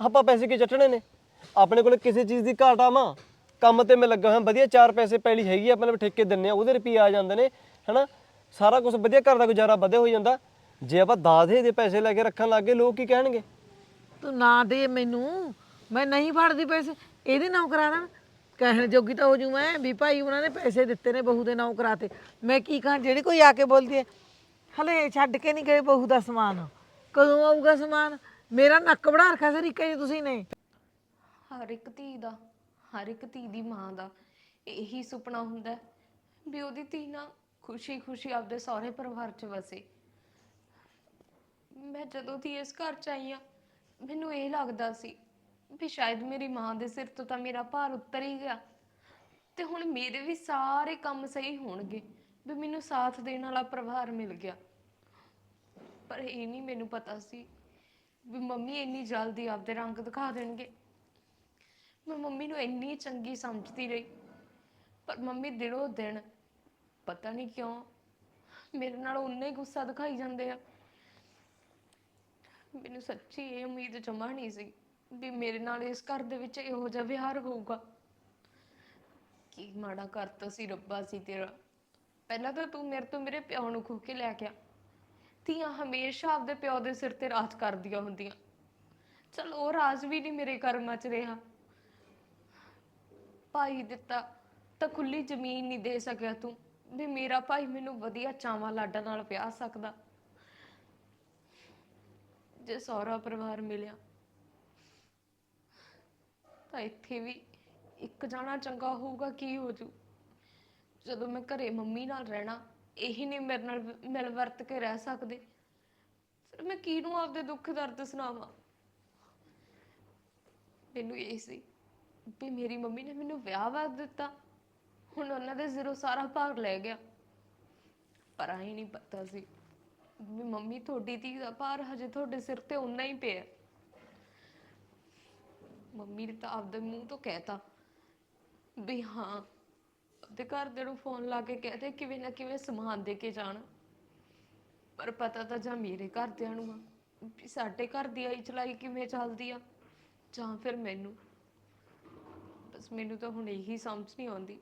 ਆਪਾਂ ਪੈਸੇ ਕੀ ਚੱਟਣੇ ਨੇ? ਆਪਣੇ ਕੋਲ ਕਿਸੇ ਚੀਜ਼ ਦੀ ਘਾਟ ਆ ਮਾਂ। ਕੰਮ ਤੇ ਮੈਂ ਲੱਗਾ ਹੋਇਆ, ਵਧੀਆ ਚਾਰ ਪੈਸੇ ਪੈਲੀ ਹੈਗੀ ਆ ਮਤਲਬ ਠੇਕੇ ਦਿੰਨੇ ਆ, ਉਹਦੇ ਰੁਪਏ ਆ ਜਾਂਦੇ ਨੇ, ਹਨਾ? ਸਾਰਾ ਕੁਝ ਵਧੀਆ ਘਰ ਦਾ ਗੁਜ਼ਾਰਾ ਵਧੇ ਹੋ ਜਾਂਦਾ। ਜੇ ਆਪਾਂ ਦਾਦੇ ਦੇ ਪੈਸੇ ਲੈ ਕੇ ਰੱਖਣ ਲੱਗੇ ਲੋਕ ਕੀ ਕਹਿਣਗੇ? ਤੂੰ ਨਾ ਦੇ ਮੈਨੂੰ। ਮੈਂ ਨਹੀਂ ਫੜਦੀ ਪੈਸੇ। ਇਹਦੇ ਨਾਮ ਕਰਾ ਦੇਣ ਕਹਿਣ ਜੋਗੀ ਤਾਂ ਹੋ ਜੂ ਮੈਂ, ਵੀ ਭਾਈ ਉਹਨਾਂ ਨੇ ਪੈਸੇ ਦਿੱਤੇ ਨੇ ਬਹੂ ਦੇ ਨਾਮ ਕਰਾਤੇ ਮੈਂ ਕੀ ਕਹਾਂ, ਜਿਹੜੀ ਕੋਈ ਆ ਕੇ ਬੋਲਦੀ ਹੈ, ਹਲੇ ਛੱਡ ਕੇ ਨਹੀਂ ਗਏ ਬਹੂ ਦਾ ਸਮਾਨ? ਕਦੋਂ ਆਊਗਾ ਸਮਾਨ? ਮੇਰਾ ਨੱਕ ਵੜਾ ਰੱਖਿਆ ਸਰ ਇੱਕ ਜੀ ਤੁਸੀਂ ਨੇ। ਹਰ ਇੱਕ ਧੀ ਦਾ, ਹਰ ਇੱਕ ਧੀ ਦੀ ਮਾਂ ਦਾ ਇਹੀ ਸੁਪਨਾ ਹੁੰਦਾ ਹੈ ਵੀ ਉਹਦੀ ਧੀ ਨਾ ਖੁਸ਼ੀ-ਖੁਸ਼ੀ ਆਪਦੇ ਸਹੁਰੇ ਪਰਿਵਾਰ 'ਚ ਵਸੇ। ਮੈਂ ਜਦੋਂ ਦੀ ਇਸ ਘਰ 'ਚ ਆਈ ਆ ਮੈਨੂੰ ਇਹ ਲੱਗਦਾ ਸੀ ਵੀ ਸ਼ਾਇਦ ਮੇਰੀ ਮਾਂ ਦੇ ਸਿਰ ਤੋਂ ਤਾਂ ਮੇਰਾ ਭਾਰ ਉਤਰ ਹੀ ਗਿਆ ਤੇ ਹੁਣ ਮੇਰੇ ਵੀ ਸਾਰੇ ਕੰਮ ਸਹੀ ਹੋਣਗੇ, ਵੀ ਮੈਨੂੰ ਸਾਥ ਦੇਣ ਵਾਲਾ ਪਰਿਵਾਰ ਮਿਲ ਗਿਆ। ਪਰ ਇਹ ਨਹੀਂ ਮੈਨੂੰ ਪਤਾ ਸੀ ਵੀ ਮੰਮੀ ਇੰਨੀ ਜਲਦੀ ਆਪਦੇ ਰੰਗ ਦਿਖਾ ਦੇਣਗੇ। ਮੈਂ ਮੰਮੀ ਨੂੰ ਇੰਨੀ ਚੰਗੀ ਸਮਝਦੀ ਰਹੀ। ਪਰ ਮੰਮੀ ਦਿਨੋਂ ਦਿਨ ਪਤਾ ਨਹੀਂ ਕਿਉਂ ਮੇਰੇ ਨਾਲ ਉਨਾ ਹੀ ਗੁੱਸਾ ਦਿਖਾਈ ਜਾਂਦੇ ਆ। ਮੈਨੂੰ ਸੱਚੀ ਇਹ ਉਮੀਦ ਜਮਾ ਨਹੀਂ ਸੀ ਵੀ ਮੇਰੇ ਨਾਲ ਇਸ ਘਰ ਦੇ ਵਿੱਚ ਇਹੋ ਜਿਹਾ ਵਿਹਾਰ ਹੋਊਗਾ। ਕੀ ਮਾੜਾ ਕਰਤਾ ਸੀ ਰੱਬਾ ਸੀ ਤੇਰਾ। ਪਹਿਲਾਂ ਤਾਂ ਤੂੰ ਮੇਰੇ ਤੋਂ ਮੇਰੇ ਪਿਓ ਨੂੰ ਖੋ ਕੇ ਲੈ ਗਿਆ। ਧੀਆਂ ਹਮੇਸ਼ਾ ਆਪਦੇ ਪਿਓ ਦੇ ਸਿਰ ਤੇ ਰਾਜ ਕਰਦੀਆਂ ਹੁੰਦੀਆਂ। ਚਲ ਉਹ ਰਾਜ ਵੀ ਨਹੀਂ ਮੇਰੇ ਕਰਮਾਂ 'ਚ ਰਿਹਾ। ਭਾਈ ਦਿੱਤਾ, ਤਾਂ ਖੁੱਲੀ ਜ਼ਮੀਨ ਨਹੀਂ ਦੇ ਸਕਿਆ ਤੂੰ। ਵੀ ਮੇਰਾ ਭਾਈ ਮੈਨੂੰ ਵਧੀਆ ਚਾਵਾਂ ਲਾਡਾਂ ਨਾਲ ਵਿਆਹ ਸਕਦਾ। ਜੇ ਸਹੁਰਾ ਪਰਿਵਾਰ ਮਿਲਿਆ, ਤਾਂ ਇੱਥੇ ਵੀ ਇੱਕ ਜਾਣਾ ਚੰਗਾ ਹੋਊਗਾ, ਕੀ ਹੋ ਜੂ? ਜਦੋਂ ਮੈਂ ਘਰੇ ਮੰਮੀ ਨਾਲ ਰਹਿਣਾ ਇਹੀ ਨਹੀਂ ਮੇਰੇ ਨਾਲ ਮਿਲ ਵਰਤ ਕੇ ਰਹਿ ਸਕਦੇ। ਫਿਰ ਮੈਂ ਕਿਹਨੂੰ ਆਪਦੇ ਦੁੱਖ ਦਰਦ ਸੁਣਾਵਾਂ? ਮੈਨੂੰ ਇਹ ਸੀ ਵੀ ਮੇਰੀ ਮੰਮੀ ਨੇ ਮੈਨੂੰ ਵਿਆਹ ਵਾਦ ਦਿੱਤਾ। ਹੁਣ ਉਹਨਾਂ ਦੇ ਸਿਰੋਂ ਸਾਰਾ ਭਾਰ ਲੈ ਗਿਆ। ਪਰ ਆਹੀ ਨਹੀਂ ਪਤਾ ਸੀ ਵੀ ਮੰਮੀ ਤੁਹਾਡੀ ਧੀ ਦਾ ਭਾਰ ਹਜੇ ਤੁਹਾਡੇ ਸਿਰ ਤੇ ਉਨਾ ਹੀ ਪਿਆ। ਮੰਮੀ ਨੇ ਤਾਂ ਆਪਦੇ ਮੂੰਹ ਤੋਂ ਕਹਿਤਾ ਵੀ ਹਾਂ ਆਪਦੇ ਘਰਦਿਆਂ ਨੂੰ ਫੋਨ ਲਾ ਕੇ ਕਹਦੇ ਕਿਵੇਂ ਨਾ ਕਿਵੇਂ ਸਮਾਨ ਦੇ ਕੇ ਜਾਣ। ਪਰ ਪਤਾ ਤਾਂ ਜਾਂ ਮੇਰੇ ਘਰਦਿਆਂ ਨੂੰ ਆ ਵੀ ਸਾਡੇ ਘਰ ਦੀ ਆਈ ਚਲਾਈ ਕਿਵੇਂ ਚੱਲਦੀ ਆ, ਜਾਂ ਫਿਰ ਮੈਨੂੰ। ਬਸ ਮੈਨੂੰ ਤਾਂ ਹੁਣ ਇਹੀ ਸਮਝ ਨਹੀਂ ਆਉਂਦੀ।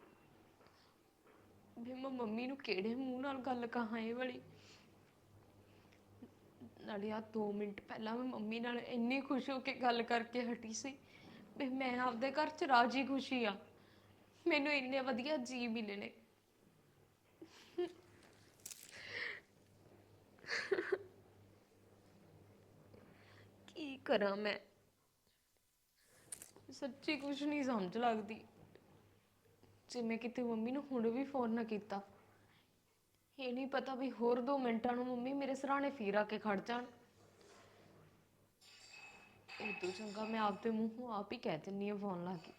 ਵੀ ਮੈਂ ਮੰਮੀ ਨੂੰ ਕਿਹੜੇ ਮੂੰਹ ਨਾਲ ਗੱਲ ਕਹਾਂ ਇਹ ਵਾਲੀ। ਨਾਲੇ ਆ 2 ਮਿੰਟ ਪਹਿਲਾਂ ਮੈਂ ਮੰਮੀ ਨਾਲ ਇੰਨੀ ਖੁਸ਼ ਹੋ ਕੇ ਗੱਲ ਕਰਕੇ ਹਟੀ ਸੀ ਵੀ ਮੈਂ ਆਪਦੇ ਘਰ 'ਚ ਰਾਜੀ ਖੁਸ਼ੀ ਆ। ਮੈਨੂੰ ਇੰਨੇ ਵਧੀਆ ਜੀ ਮਿਲੇ ਨੇ। ਕੀ ਕਰਾਂ ਮੈਂ? ਸੱਚੀ ਕੁਝ ਨਹੀਂ ਸਮਝ ਲੱਗਦੀ। ਜੇ ਮੈਂ ਕਿਤੇ ਮੰਮੀ ਨੂੰ ਹੁਣ ਵੀ ਫੋਨ ਨਾ ਕੀਤਾ, ਇਹ ਨਹੀਂ ਪਤਾ ਵੀ ਹੋਰ 2 ਮਿੰਟਾਂ ਨੂੰ ਮੰਮੀ ਮੇਰੇ ਸਰਾਣੇ ਫੇਰ ਆ ਕੇ ਖੜ ਜਾਣ। ਇਹ ਤੋਂ ਚੰਗਾ ਮੈਂ ਆਪਦੇ ਮੂੰਹੋਂ ਆਪ ਹੀ ਕਹਿ ਦਿੰਨੀ ਆ ਫੋਨ ਲਾ ਕੇ।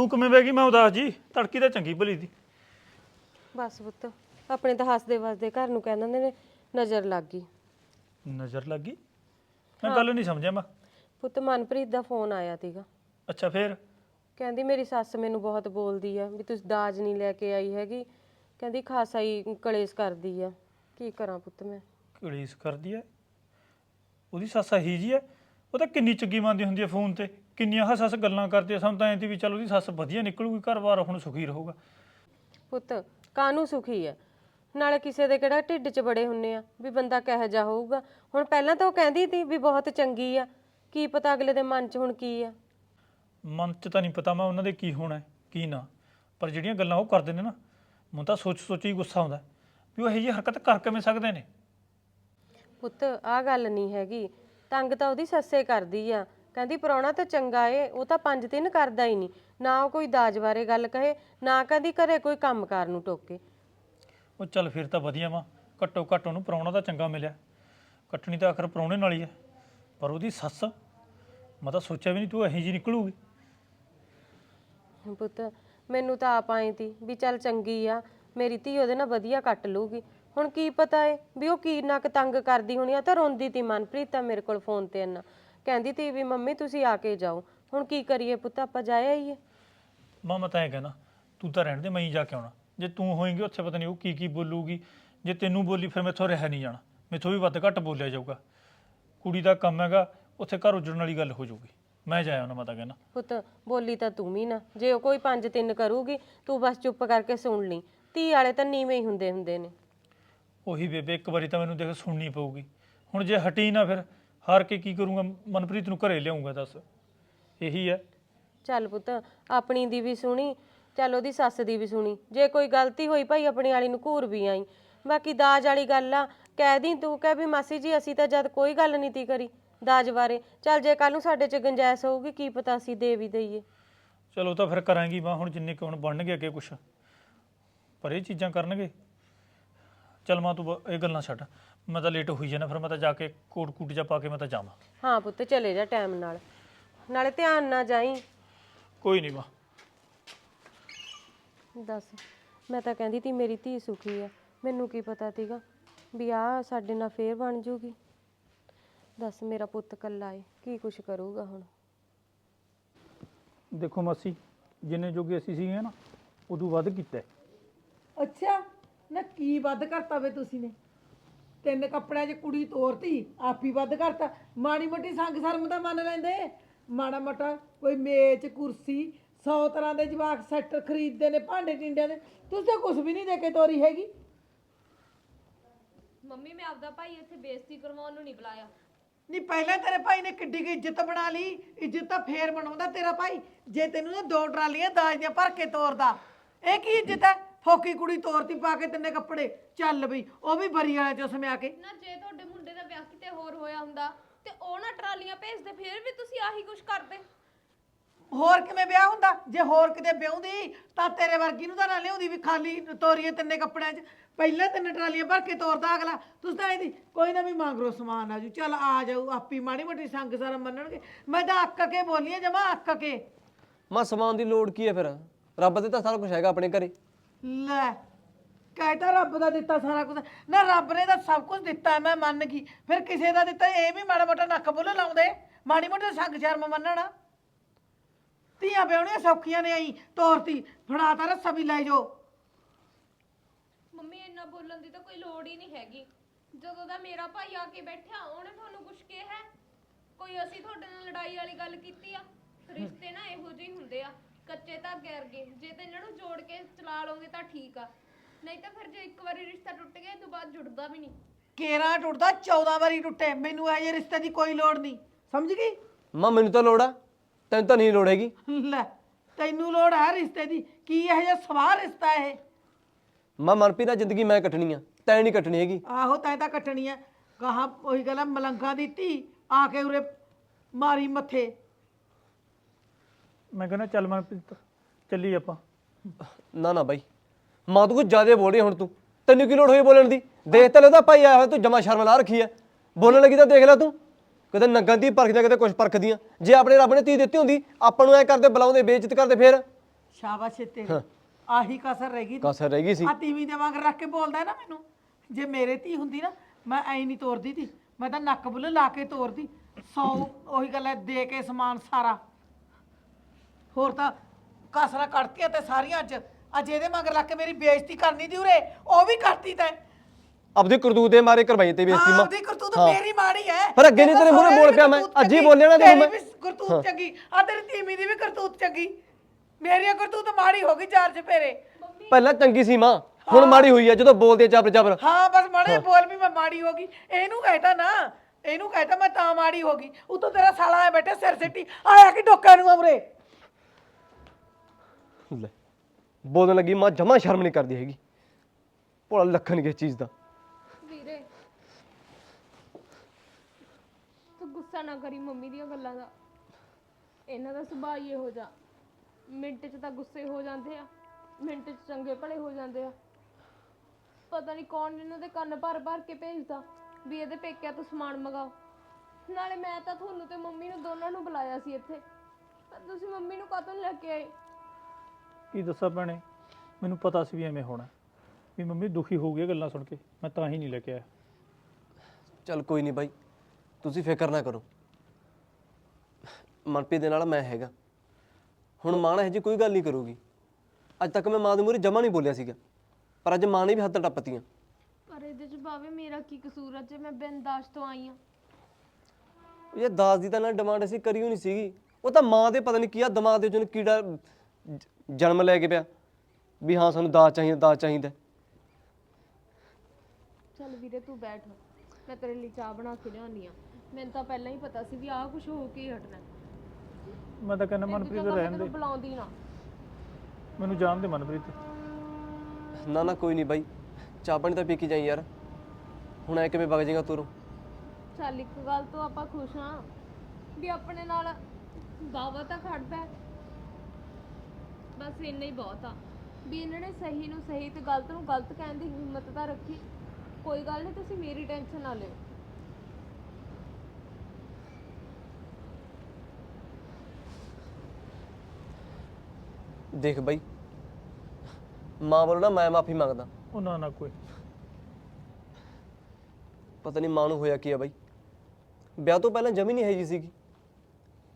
ਤੂੰ ਕਿਵੇਂ ਬਹਿ ਗਈ? ਮੈਂ ਉਦਾਸ ਜੀ। ਤੜਕੀ ਤਾਂ ਚੰਗੀ ਭਲੀ ਦੀ ਬਸ ਪੁੱਤ ਆਪਣੇ ਤਾਂ ਹੱਸਦੇ ਵਸਦੇ ਘਰ ਨੂੰ ਕਹਿੰਦੇ ਨੇ ਨਜ਼ਰ ਲੱਗ ਗਈ। ਨਜ਼ਰ ਲੱਗ ਗਈ? ਮੈਂ ਗੱਲ ਨਹੀਂ ਸਮਝਿਆ ਮੈਂ। ਪੁੱਤ ਮਨਪ੍ਰੀਤ ਦਾ ਫੋਨ ਆਇਆ ਸੀਗਾ। ਅੱਛਾ ਫੇਰ? ਕਹਿੰਦੀ ਮੇਰੀ ਸੱਸ ਮੈਨੂੰ ਬਹੁਤ ਬੋਲਦੀ ਆ ਵੀ ਤੁਸੀਂ ਦਾਜ ਨਹੀਂ ਲੈ ਕੇ ਆਈ ਹੈਗੀ। ਕਹਿੰਦੀ ਖਾਸਾ ਹੀ ਕਲੇਸ਼ ਕਰਦੀ ਆ। ਕੀ ਕਰਾਂ ਪੁੱਤ ਮੈਂ? ਕਲੇਸ਼ ਕਰਦੀ ਐ ਉਹਦੀ ਸੱਸ ਹੀ ਜੀ ਐ ਉਹ ਤਾਂ ਕਿੰਨੀ ਚੰਗੀ ਮੰਨਦੀ ਹੁੰਦੀ ਐ ਫੋਨ ਤੇ। ਕਿੰਨੀਆਂ ਹੱਸ ਹੱਸ ਗੱਲਾਂ ਕਰਦੀ ਐ ਸਾਨੂੰ ਤਾਂ ਐਂ ਤੀ ਵੀ ਚੱਲ ਉਹਦੀ ਸੱਸ ਵਧੀਆ ਨਿਕਲੂਗੀ ਘਰ-ਬਾਰ ਹੁਣ ਸੁਖੀ ਰਹੂਗਾ। ਪੁੱਤ ਕਾਹਨੂੰ ਸੁਖੀ ਆ? ਨਾਲੇ ਕਿਸੇ ਦੇ ਕਿਹੜਾ ਢਿੱਡ 'ਚ ਬੜੇ ਹੁੰਨੇ ਆ ਵੀ ਬੰਦਾ ਕਿਹੋ ਜਿਹਾ ਹੋਊਗਾ। ਹੁਣ ਪਹਿਲਾਂ ਤਾਂ ਉਹ ਕਹਿੰਦੀ ਸੀ ਵੀ ਬਹੁਤ ਚੰਗੀ ਆ ਕੀ ਪਤਾ ਅਗਲੇ ਦੇ ਮਨ 'ਚ ਹੁਣ ਕੀ ਆ? ਮਨ 'ਚ ਤਾਂ ਨਹੀਂ ਪਤਾ ਮੈਂ ਉਹਨਾਂ ਦੇ ਕੀ ਹੋਣਾ ਹੈ, ਕੀ ਨਾ। ਪਰ ਜਿਹੜੀਆਂ ਗੱਲਾਂ ਉਹ ਕਰਦੇ ਨੇ ਨਾ ਮੈਨੂੰ ਤਾਂ ਸੋਚ ਸੋਚ ਹੀ ਗੁੱਸਾ ਆਉਂਦਾ। ਵੀ ਉਹ ਇਹੋ ਜਿਹੀ ਹਰਕਤ ਕਰ ਕਿਵੇਂ ਸਕਦੇ ਨੇ? ਪੁੱਤ ਆ ਗੱਲ ਨਹੀਂ ਹੈਗੀ। ਤੰਗ ਤਾਂ ਉਹਦੀ ਸੱਸੇ ਕਰਦੀ ਆ। ਕਹਿੰਦੀ ਪ੍ਰਾਹੁਣਾ ਤਾਂ ਚੰਗਾ ਏ ਉਹ ਤਾਂ ਪੰਜ ਤਿੰਨ ਕਰਦਾ ਹੀ ਨਹੀਂ। ਨਾ ਉਹ ਕੋਈ ਦਾਜ ਬਾਰੇ ਗੱਲ ਕਹੇ ਨਾ ਕਦੀ ਘਰੇ ਕੋਈ ਕੰਮ ਕਾਰ ਨੂੰ ਟੋਕੇ। ਉਹ ਚੱਲ ਫਿਰ ਤਾਂ ਵਧੀਆ ਵਾ ਘੱਟੋ ਘੱਟ ਉਹਨੂੰ ਪ੍ਰਾਹੁਣਾ ਤਾਂ ਚੰਗਾ ਮਿਲਿਆ। ਕੱਟਣੀ ਤਾਂ ਆਖਰ ਪ੍ਰਾਹੁਣੇ ਨਾਲ ਹੀ ਹੈ ਪਰ ਉਹਦੀ ਸੱਸ ਮੈਂ ਤਾਂ ਸੋਚਿਆ ਵੀ ਨਹੀਂ ਤੂੰ ਇਹੋ ਜਿਹੀ ਨਿਕਲੂਗੀ। ਪੁੱਤ ਮੈਨੂੰ ਤਾਂ ਆਪ ਆਈ ਤੀ ਵੀ ਚੱਲ ਚੰਗੀ ਆ ਮੇਰੀ ਧੀ ਉਹਦੇ ਨਾਲ ਵਧੀਆ ਕੱਟ ਲੂਗੀ ਹੁਣ ਕੀ ਪਤਾ ਏ ਵੀ ਉਹ ਕੀ ਨੱਕ ਤੰਗ ਕਰਦੀ ਹੋਣੀ ਆ ਤਾਂ ਰੋਂਦੀ ਤੀ ਮਨਪ੍ਰੀਤ ਤਾਂ ਮੇਰੇ ਕੋਲ ਫੋਨ ਤੇ ਇੰਨਾ। ਕਹਿੰਦੀ ਤੀ ਵੀ ਮੰਮੀ ਤੁਸੀਂ ਆ ਕੇ ਜਾਓ। ਹੁਣ ਕੀ ਕਰੀਏ ਪੁੱਤ? ਆਪਾਂ ਜਾਇਆ ਹੀ ਮਾਂ ਮੈਂ ਤਾਂ ਇਹ ਕਹਿਣਾ ਤੂੰ ਤਾਂ ਰਹਿਣ ਦੇ ਮੈਂ ਹੀ ਜਾ ਕੇ ਆਉਣਾ। ਜੇ ਤੂੰ ਹੋਏਂਗੀ ਉੱਥੇ ਪਤਾ ਨਹੀਂ ਉਹ ਕੀ ਕੀ ਬੋਲੂਗੀ। ਜੇ ਤੈਨੂੰ ਬੋਲੀ ਫਿਰ ਮੈਥੋਂ ਰਹਿ ਨਹੀਂ ਜਾਣਾ। ਮੈਥੋਂ ਵੀ ਵੱਧ ਘੱਟ ਬੋਲਿਆ ਜਾਊਗਾ। ਕੁੜੀ ਦਾ ਕੰਮ ਹੈਗਾ ਉੱਥੇ ਘਰ ਉਜੜਨ ਵਾਲੀ ਗੱਲ ਹੋ ਜਾਊਗੀ। ਮੈਂ ਜਾਇਆ ਉਹਨਾਂ ਮੈਂ ਤਾਂ ਕਹਿਣਾ। ਪੁੱਤ ਬੋਲੀ ਤਾਂ ਤੂੰ ਵੀ ਨਾ। ਜੇ ਉਹ ਕੋਈ ਪੰਜ ਤਿੰਨ ਕਰੂਗੀ ਤੂੰ ਬਸ ਚੁੱਪ ਕਰਕੇ ਸੁਣ ਲਈ। ਧੀ ਵਾਲੇ ਤਾਂ ਨੀਵੇਂ ਹੀ ਹੁੰਦੇ ਹੁੰਦੇ ਨੇ। ਉਹੀ ਬੇਬੇ ਇੱਕ ਵਾਰੀ ਤਾਂ ਮੈਨੂੰ ਦੇਖ ਸੁਣਨੀ ਪਊਗੀ। ਹੁਣ ਜੇ ਹਟੀ ਨਾ ਫਿਰ ਹਾਰ ਕੇ ਕੀ ਕਰੂੰਗਾ? ਮਨਪ੍ਰੀਤ ਨੂੰ ਘਰੇ ਲਿਆਉਂਗਾ ਦੱਸ। ਇਹੀ ਹੈ। ਚੱਲ ਪੁੱਤ ਆਪਣੀ ਦੀ ਵੀ ਸੁਣੀ ਚੱਲ ਉਹਦੀ ਸੱਸ ਦੀ ਵੀ ਸੁਣੀ। ਜੇ ਕੋਈ ਗਲਤੀ ਹੋਈ ਭਾਈ ਆਪਣੀ ਵਾਲੀ ਨੂੰ ਘੂਰ ਵੀ ਆਈ। ਬਾਕੀ ਦਾਜ ਵਾਲੀ ਗੱਲ ਆ ਕਹਿ ਦੀ ਤੂੰ ਕਹਿ ਵੀ ਮਾਸੀ ਜੀ ਅਸੀਂ ਤਾਂ ਜਦ ਕੋਈ ਗੱਲ ਨਹੀਂ ਤੀ ਕਰੀ ਦਾਜ ਬਾਰੇ। ਚੱਲ ਜੇ ਕੱਲ ਨੂੰ ਸਾਡੇ ਚ ਗੁੰਜਾਇਸ਼ ਹੋਊਗੀ ਕੀ ਪਤਾ ਅਸੀਂ ਦੇ ਵੀ ਦਈਏ। ਚਲੋ ਤਾਂ ਫਿਰ ਕਰਾਂਗੀ ਮੈਂ ਹੁਣ ਜਿੰਨੇ ਕੁ ਹੁਣ ਬਣਨਗੇ ਅੱਗੇ ਕੁਛ। ਪਰ ਇਹ ਚੀਜ਼ਾਂ ਕਰਨਗੇ। ਚਲ ਮਾਂ ਤੂੰ ਬ- ਇਹ ਗੱਲਾਂ ਛੱਡ। ਮੈਂ ਤਾਂ ਲੇਟ ਹੋਈ ਜਾਣਾ ਫਿਰ ਮੈਂ ਤਾਂ ਜਾ ਕੇ ਕੋਟ ਕੂਟ ਜਾ ਪਾ ਕੇ ਮੈਂ ਤਾਂ ਜਾਵਾਂ। ਹਾਂ ਪੁੱਤ ਚਲੇ ਜਾ ਟਾਈਮ ਨਾਲ। ਨਾਲੇ ਧਿਆਨ ਨਾਲ ਜਾਈ। ਕੋਈ ਨਹੀਂ ਮਾਂ। ਦੱਸ ਮੈਂ ਤਾਂ ਕਹਿੰਦੀ ਤੀ ਮੇਰੀ ਧੀ ਸੁਖੀ ਆ। ਮੈਨੂੰ ਕੀ ਪਤਾ ਤੀਗਾ ਵੀ ਆ ਸਾਡੇ ਨਾਲ ਫੇਰ ਬਣ ਜੂਗੀ। ਦੱਸ ਮੇਰਾ ਪੁੱਤ ਕੱਲਾ ਏ ਕੀ ਕੁਛ ਕਰੂਗਾ ਹੁਣ? ਦੇਖੋ ਮਾਸੀ ਜਿੰਨੇ ਜੋਗੇ ਅਸੀਂ ਸੀਗੇ ਨਾ ਉਦੋਂ ਵੱਧ ਕੀਤਾ ਹੈ। ਅੱਛਾ ਨਾ ਕੀ ਵੱਧ ਕਰਤਾ ਵੇ ਤੁਸੀਂ ਨੇ? ਤਿੰਨ ਕੱਪੜਿਆਂ 'ਚ ਕੁੜੀ ਤੋਰਤੀ ਆਪ ਹੀ ਵੱਧ ਕਰਤਾ। ਮਾੜੀ ਮੋਟੀ ਸੰਗ ਸ਼ਰਮ ਤਾਂ ਮੰਨ ਲੈਂਦੇ। ਮਾੜਾ ਮੋਟਾ ਕੋਈ ਮੇਜ਼ ਕੁਰਸੀ 100 ਤਰ੍ਹਾਂ ਦੇ ਜਵਾਕ ਸੈੱਟ ਖਰੀਦਦੇ ਨੇ ਭਾਂਡੇ ਟਿੰਡਿਆਂ ਦੇ। ਤੁਸੀਂ ਤਾਂ ਕੁਝ ਵੀ ਨਹੀਂ ਦੇ ਕੇ ਤੋਰੀ ਹੈਗੀ। ਮੰਮੀ ਮੈਂ ਆਪਦਾ ਭਾਈ ਇੱਥੇ ਬੇਇੱਜ਼ਤੀ ਕਰਵਾਉਣ ਨੂੰ ਨਹੀਂ ਬੁਲਾਇਆ। ਨਹੀਂ ਪਹਿਲਾਂ ਤੇਰੇ ਭਾਈ ਨੇ ਕਿੱਡੀ ਕੀ ਇੱਜ਼ਤ ਬਣਾ ਲਈ। ਇੱਜ਼ਤ ਤਾਂ ਫੇਰ ਬਣਾਉਂਦਾ ਤੇਰਾ ਭਾਈ। ਜੇ ਤੈਨੂੰ ਨਾ ਦੋ ਟਰਾਲੀਆਂ ਦਾਜ ਦੀਆਂ ਭਰ ਕੇ ਤੋਰਦਾ। ਇਹ ਕੀ ਇੱਜ਼ਤ ਹੈ? ਫੋਕੀ ਕੁੜੀ ਤੋਰਤੀ ਪਾ ਕੇ ਤਿੰਨੇ ਕੱਪੜੇ। ਚੱਲ ਬਈ ਉਹ ਵੀ ਬਰੀ ਵਾਲੇ ਚੋਂ ਸਮਿਆ ਕੇ। ਨਾ ਜੇ ਤੁਹਾਡੇ ਮੁੰਡੇ ਦਾ ਵਿਆਹ ਕਿਤੇ ਹੋਰ ਹੋਇਆ ਹੁੰਦਾ ਤੇ ਉਹ ਨਾ ਟਰਾਲੀਆਂ ਭੇਜਦੇ ਫਿਰ ਵੀ ਤੁਸੀਂ ਆਹੀ ਕੁਝ ਕਰਦੇ। ਹੋਰ ਕਿਵੇਂ ਵਿਆਹ ਹੁੰਦਾ? ਜੇ ਹੋਰ ਕਿਤੇ ਵਿਆਹੁੰਦੀ ਤਾਂ ਤੇਰੇ ਵਰਗੀ ਨੂੰ ਤਾਂ ਨਾ ਲਿਆਉਂਦੀ ਵੀ ਖਾਲੀ ਤੋਰੀਏ ਤਿੰਨੇ ਕੱਪੜਿਆਂ 'ਚ। ਪਹਿਲਾਂ ਤਿੰਨ ਟਰਾਲੀਆਂ ਭਰ ਕੇ ਤੋਰਦਾ ਅਗਲਾ। ਤੁਸੀਂ ਤਾਂ ਇਹਦੀ ਕੋਈ ਨਾ ਵੀ ਮੰਗਰੋ ਸਮਾਨ ਆਜੂ ਚੱਲ ਆ ਜਾਊ ਆਪੀ ਮਾੜੀ ਮੋਟੀ ਸੰਗ ਸਰਮ ਮੰਨਣਗੇ। ਮੈਂ ਤਾਂ ਅੱਕ ਕੇ ਬੋਲੀ ਆ ਜਮਾ ਅੱਕ ਕੇ। ਮਾਂ ਸਮਾਨ ਦੀ ਲੋੜ ਕੀ ਹੈ ਫਿਰ? ਰੱਬ ਦੇ ਤਾਂ ਸਾਰਾ ਕੁਝ ਹੈਗਾ ਆਪਣੇ ਘਰੇ। ਲੈ ਕਹਿਤਾ ਰੱਬ ਦਾ ਦਿੱਤਾ ਸਾਰਾ ਕੁਝ ਨਾ ਰੱਬ ਨੇ ਤਾਂ ਸਭ ਕੁਝ ਦਿੱਤਾ ਮੈਂ ਮੰਨ ਗਈ। ਫਿਰ ਕਿਸੇ ਦਾ ਦਿੱਤਾ, ਇਹ ਵੀ ਮਾੜਾ ਮੋਟਾ ਨੱਕ ਬੁੱਲ ਲਾਉਂਦੇ। ਮਾੜੀ ਮੋਟੀ ਸੰਗ ਸ਼ਰਮ ਮੰਨਣਾ। ਧੀਆਂ ਵਿਆਹੁਣੀਆਂ ਸੌਖੀਆਂ ਨੇ ਆਈ ਤੋਰਤੀ। ਫੜਾਤਾ ਰੱਸਾ ਵੀ ਲੈ ਜਾਓ। ਮੰਮੀ, ਇੰਨਾ ਬੋਲਣ ਦੀ ਤਾਂ ਕੋਈ ਲੋੜ ਹੀ ਨਹੀਂ ਹੈਗੀ। ਜਦੋਂ ਦਾ ਮੇਰਾ ਭਾਈ ਆ ਕੇ ਬੈਠਿਆ, ਉਹਨੇ ਤੁਹਾਨੂੰ ਕੁਝ ਕਿਹਾ ਹੈ? ਕੋਈ ਅਸੀਂ ਤੁਹਾਡੇ ਨਾਲ ਲੜਾਈ ਵਾਲੀ ਗੱਲ ਕੀਤੀ ਆ? ਰਿਸ਼ਤੇ ਨਾ ਇਹੋ ਜਿਹੇ ਹੀ ਹੁੰਦੇ ਆ। ਕੱਚੇ ਧਾਗੇ ਵਰਗੇ। ਜੇ ਤੇ ਇਹਨਾਂ ਨੂੰ ਜੋੜ ਕੇ ਚਲਾ ਲਓਗੇ ਤਾਂ ਠੀਕ ਆ। ਨਹੀਂ ਤਾਂ ਫਿਰ ਜੇ ਇੱਕ ਵਾਰੀ ਰਿਸ਼ਤਾ ਟੁੱਟ ਗਿਆ ਇਹ ਤੋਂ ਬਾਅਦ ਜੁੜਦਾ ਵੀ ਨਹੀਂ। ਕੇਰਾ ਟੁੱਟਦਾ 14 ਵਾਰੀ ਟੁੱਟੇ ਮੈਨੂੰ ਇਹ ਰਿਸ਼ਤੇ ਦੀ ਕੋਈ ਲੋੜ ਨਹੀਂ। ਸਮਝ ਗਈ? ਮਾਂ ਮੈਨੂੰ ਤਾਂ ਲੋੜ ਆ ਤੈਨੂੰ ਤਾਂ ਨਹੀਂ ਲੋੜ ਹੈਗੀ। ਲੈ ਤੈਨੂੰ ਲੋੜ ਹੈ ਰਿਸ਼ਤੇ ਦੀ ਕੀ ਇਹ ਜਿਹਾ ਸਵਾਹ ਰਿਸ਼ਤਾ ਇਹ? ਮਾਂ ਮਨਪ੍ਰੀਤ ਨਾਲ ਜ਼ਿੰਦਗੀ ਮੈਂ ਕੱਟਣੀ ਆ ਤੈਨੂੰ ਨਹੀਂ ਕੱਟਣੀ ਹੈਗੀ। ਆਹੋ ਤੈਂ ਤਾਂ ਕੱਟਣੀ ਐ ਕਹਾ ਉਹੀ ਗੱਲ ਐ ਮਲੰਗਾ ਦੀ ਧੀ ਆ ਕੇ ਉਰੇ ਮਾਰੀ ਮੱਥੇ। ਮੈਂ ਕਹਿੰਦਾ ਚੱਲ ਮਨਪ੍ਰੀਤ ਚੱਲੀ ਆਪਾਂ। ਨਾ ਨਾ ਬਾਈ। ਮਾਂ ਤੂੰ ਕੁਝ ਜ਼ਿਆਦਾ ਬੋਲ ਰਹੀ ਹੁਣ ਤੂੰ। ਤੈਨੂੰ ਕੀ ਲੋੜ ਹੋਈ ਬੋਲਣ ਦੀ? ਦੇਖ ਤਾਂ ਲੈ ਉਹਦਾ ਭਾਈ ਆਇਆ ਹੋਇਆ ਤੂੰ ਜਮਾ ਸ਼ਰਮ ਲਾ ਰੱਖੀ ਐ ਬੋਲਣ ਲੱਗੀ ਤਾਂ ਦੇਖ ਲੈ ਤੂੰ। ਕਦੇ ਨੰਗਾਂ ਦੀ ਪਰਖਦਾ ਕਦੇ ਕੁਛ ਪਰਖਦੀਆਂ ਜੇ ਆਪਣੇ ਰੱਬ ਨੇ ਤੀ ਦਿੱਤੀ ਹੁੰਦੀ ਆਪਾਂ ਨੂੰ ਐ ਕਰਦੇ ਬੁਲਾਉਂਦੇ ਬੇਇੱਜ਼ਤ ਕਰਦੇ ਫੇਰ। ਸ਼ਾਬਾਸ਼ ਏ ਤੇਰੀ ਆਹੀ ਕਸਰ ਰਹਿ ਗਈ ਕਸਰ ਰਹਿ ਗਈ ਸੀ। ਆ ਤੀਵੀਂ ਦੇ ਵਾਂਗ ਰੱਖ ਕੇ ਬੋਲਦਾ ਹੈ ਨਾ ਮੈਨੂੰ। ਜੇ ਮੇਰੇ ਧੀ ਹੁੰਦੀ ਨਾ ਮੈਂ ਐਂ ਨਹੀਂ ਤੋਰਦੀ ਤੀ। ਮੈਂ ਤਾਂ ਨੱਕ ਬੁੱਲ ਲਾ ਕੇ ਤੋਰਦੀ। ਸੌ ਉਹੀ ਗੱਲ ਹੈ ਦੇ ਕੇ ਸਮਾਨ ਸਾਰਾ। ਹੋਰ ਤਾਂ ਕਸਰਾਂ ਕੱਢਤੀਆਂ ਤੇ ਸਾਰੀਆਂ ਅੱਜ। ਅੱਜ ਇਹਦੇ ਮਗਰ ਲੱਗ ਕੇ ਮੇਰੀ ਬੇਇੱਜ਼ਤੀ ਕਰਨੀ ਦੀ ਉਰੇ ਉਹ ਵੀ ਕਰਤੀ ਤੈਂ। ਆਪਦੀ ਕਰਤੂਤ ਦੇ ਮਾਰੇ ਕਰਵਾਈ ਤੇ ਬੇਇੱਜ਼ਤੀ ਹਾਂ ਮਾਂ ਉਹਦੀ ਕਰਤੂਤ ਮੇਰੀ ਮਾੜੀ ਹੈ ਪਰ ਅੱਗੇ ਨੀ ਤੇਰੇ ਮੂਹਰੇ ਬੋਲ ਪਿਆ ਮੈਂ, ਅੱਜ ਹੀ ਬੋਲਿਆ ਨਾ ਦੇਖੋ ਮੈਂ। ਕਰਤੂਤ ਚੰਗੀ ਆ ਤੇਰੀ ਧੀਮੀ ਦੀ ਵੀ ਕਰਤੂਤ ਚੰਗੀ। ਮੇਰੀ ਕਰਤੂਤ ਮਾੜੀ ਹੋ ਗਈ ਚਾਰ ਚਪੇਰੇ ਪਹਿਲਾਂ ਚੰਗੀ ਸੀ ਮਾਂ ਹੁਣ ਮਾੜੀ ਹੋਈ ਆ ਜਦੋਂ ਬੋਲਦੇ ਜਬਰ ਜਬਰ ਹਾਂ ਬਸ ਮਾੜੇ ਬੋਲ ਵੀ ਮੈਂ ਮਾੜੀ ਹੋ ਗਈ। ਇਹਨੂੰ ਕਹਿਤਾ ਨਾ ਇਹਨੂੰ ਕਹਿਤਾ ਮੈਂ ਤਾਂ ਮਾੜੀ ਹੋ ਗਈ। ਉਤੋਂ ਤੇਰਾ ਸਾਲਾ ਆਇਆ ਬੈਠਾ ਸਿਰ ਸਿੱਟੀ ਆਇਆ ਕਿ ਡੋਕਾ ਨੂੰ ਅਮਰੇ? ਲੈ। ਬੋਲਣ ਲੱਗੀ, ਮਾਂ ਜਮਾ ਸ਼ਰਮ ਨਹੀਂ ਕਰਦੀ ਹੈਗੀ। ਭੋਲਾ ਲੱਖਣ ਕਿਸ ਚੀਜ਼ ਦਾ। ਵੀਰੇ, ਤੂੰ ਗੁੱਸਾ ਨਾ ਕਰੀ ਮੰਮੀ ਦੀਆਂ ਗੱਲਾਂ ਦਾ। ਇਹਨਾਂ ਦਾ ਸੁਭਾਅ ਹੀ ਇਹੋ ਜਿਹਾ। ਮਿੰਟ 'ਚ ਤਾਂ ਗੁੱਸੇ ਹੋ ਜਾਂਦੇ ਆ, ਮਿੰਟ 'ਚ ਚੰਗੇ ਭਲੇ ਹੋ ਜਾਂਦੇ ਆ। ਪਤਾ ਨਹੀਂ ਕੌਣ ਇਹਨਾਂ ਦੇ ਕੰਨ ਭਰ ਭਰ ਕੇ ਭੇਜਦਾ ਵੀ ਇਹਦੇ ਪੇਕਿਆਂ ਤੋਂ ਸਮਾਨ ਮੰਗਾਓ। ਨਾਲੇ ਮੈਂ ਤਾਂ ਤੁਹਾਨੂੰ ਤੇ ਮੰਮੀ ਨੂੰ ਦੋਨਾਂ ਨੂੰ ਬੁਲਾਇਆ ਸੀ ਇੱਥੇ। ਪਰ ਤੁਸੀਂ ਮੰਮੀ ਨੂੰ ਕਾਹਤੋਂ ਨੀ ਲੈ ਕੇ ਆਏ? ਕੀ ਦੱਸਾਂ ਭੈਣੇ? ਮੈਨੂੰ ਪਤਾ ਸੀ ਵੀ ਐਵੇਂ ਹੋਣਾ। ਵੀ ਮੰਮੀ ਦੁਖੀ ਹੋ ਗਈ ਇਹ ਗੱਲਾਂ ਸੁਣ ਕੇ। ਮੈਂ ਤਾਂ ਹੀ ਨਹੀਂ ਲੈ ਕੇ ਆਇਆ। ਚੱਲ ਕੋਈ ਨਹੀਂ ਬਾਈ ਤੁਸੀਂ ਫਿਕਰ ਨਾ ਕਰੋ। ਮਨਪ੍ਰੀਤ ਦੇ ਨਾਲ ਮੈਂ ਹੈਗਾ। ਹੁਣ ਮਾਂ ਇਹ ਜੀ ਕੋਈ ਗੱਲ ਨਹੀਂ ਕਰੂਗੀ। ਅੱਜ ਤੱਕ ਮੈਂ ਮਾਂ ਦੇ ਮੂਹਰੇ ਜਮਾ ਨਹੀਂ ਬੋਲਿਆ ਸੀਗਾ। ਪਰ ਅੱਜ ਮਾਂ ਨੇ ਵੀ ਹੱਥ ਟੱਪਤੀਆਂ। ਪਰ ਇਹਦੇ ਚ ਬਾਵੇ ਮੇਰਾ ਕੀ ਕਸੂਰ ਆ? ਜੇ ਮੈਂ ਬਿੰਦਾਸ਼ ਤੋਂ ਆਈ ਆ। ਇਹ ਦਾਸ ਦੀ ਤਾਂ ਨਾ ਡਿਮਾਂਡ ਅਸੀਂ ਕਰੀ ਹੋਈ ਨਹੀਂ ਸੀਗੀ। ਉਹ ਤਾਂ ਮਾਂ ਦੇ ਪਤਾ ਨਹੀਂ ਕੀ ਆ ਦਿਮਾਗ ਦੇ ਉਹਨੂੰ ਕੀੜਾ ਜ- ਜਨਮ ਲੈ ਕੇ ਪਿਆ। ਵੀ ਹਾਂ ਸਾਨੂੰ ਦਾਜ ਚਾਹੀਦਾ ਦਾਜ ਚਾਹੀਦਾ। ਚੱਲ ਵੀਰੇ ਤੂੰ ਬੈਠ। ਮੈਂ ਤੇਰੇ ਲਈ ਚਾਹ ਬਣਾ ਕੇ ਲਿਆਉਣੀ ਆ ਮੈਨੂੰ ਤਾਂ ਪਹਿਲਾਂ ਹੀ ਪਤਾ ਸੀ ਵੀ ਆਹ ਕੁਝ ਹੋ ਕੇ ਹੀ ਹਟਣਾ। ਮੈਂ ਤਾਂ ਕਹਿੰਦਾ ਮਨਪ੍ਰੀਤ ਰਹਿਣ ਦੇ। ਤੈਨੂੰ ਬੁਲਾਉਂਦੀ ਨਾ। ਮੈਨੂੰ ਜਾਣ ਦੇ ਮਨਪ੍ਰੀਤ। ਨਾ ਨਾ ਕੋਈ ਨਹੀਂ ਬਾਈ। ਚਾਹ ਪਾਣੀ ਤਾਂ ਪੀ ਕੇ ਜਾਈ ਯਾਰ। ਹੁਣ ਐ ਕਿਵੇਂ ਵਗ ਜਾਏਗਾ ਤੂੰ? ਚੱਲ ਇੱਕ ਗੱਲ ਤੋਂ ਆਪਾਂ ਖੁਸ਼ ਹਾਂ। ਵੀ ਆਪਣੇ ਨਾਲ ਬਾਵਾ ਤਾਂ ਖੜਦਾ। ਹੈ। ਬਸ ਇੰਨਾ ਹੀ ਬਹੁਤ ਆ। ਵੀ ਇਹਨਾਂ ਨੇ ਸਹੀ ਨੂੰ ਸਹੀ ਤੇ ਗਲਤ ਨੂੰ ਗਲਤ ਕਹਿਣ ਦੀ ਹਿੰਮਤ ਤਾਂ ਰੱਖੀ। ਕੋਈ ਗੱਲ ਨਹੀਂ ਤੁਸੀਂ ਮੇਰੀ ਟੈਨਸ਼ਨ ਨਾ ਲਿਓ। ਦੇਖ ਬਾਈ ਮਾਂ ਵੱਲੋਂ ਨਾ ਮੈਂ ਮਾਫੀ ਮੰਗਦਾ। ਉਹ ਨਾ ਨਾ ਕੋਈ। ਪਤਾ ਨਹੀਂ ਮਾਂ ਨੂੰ ਹੋਇਆ ਕੀ ਆ ਬਾਈ। ਵਿਆਹ ਤੋਂ ਪਹਿਲਾਂ ਜਮੀ ਨਹੀਂ ਹੈ ਜੀ ਸੀਗੀ।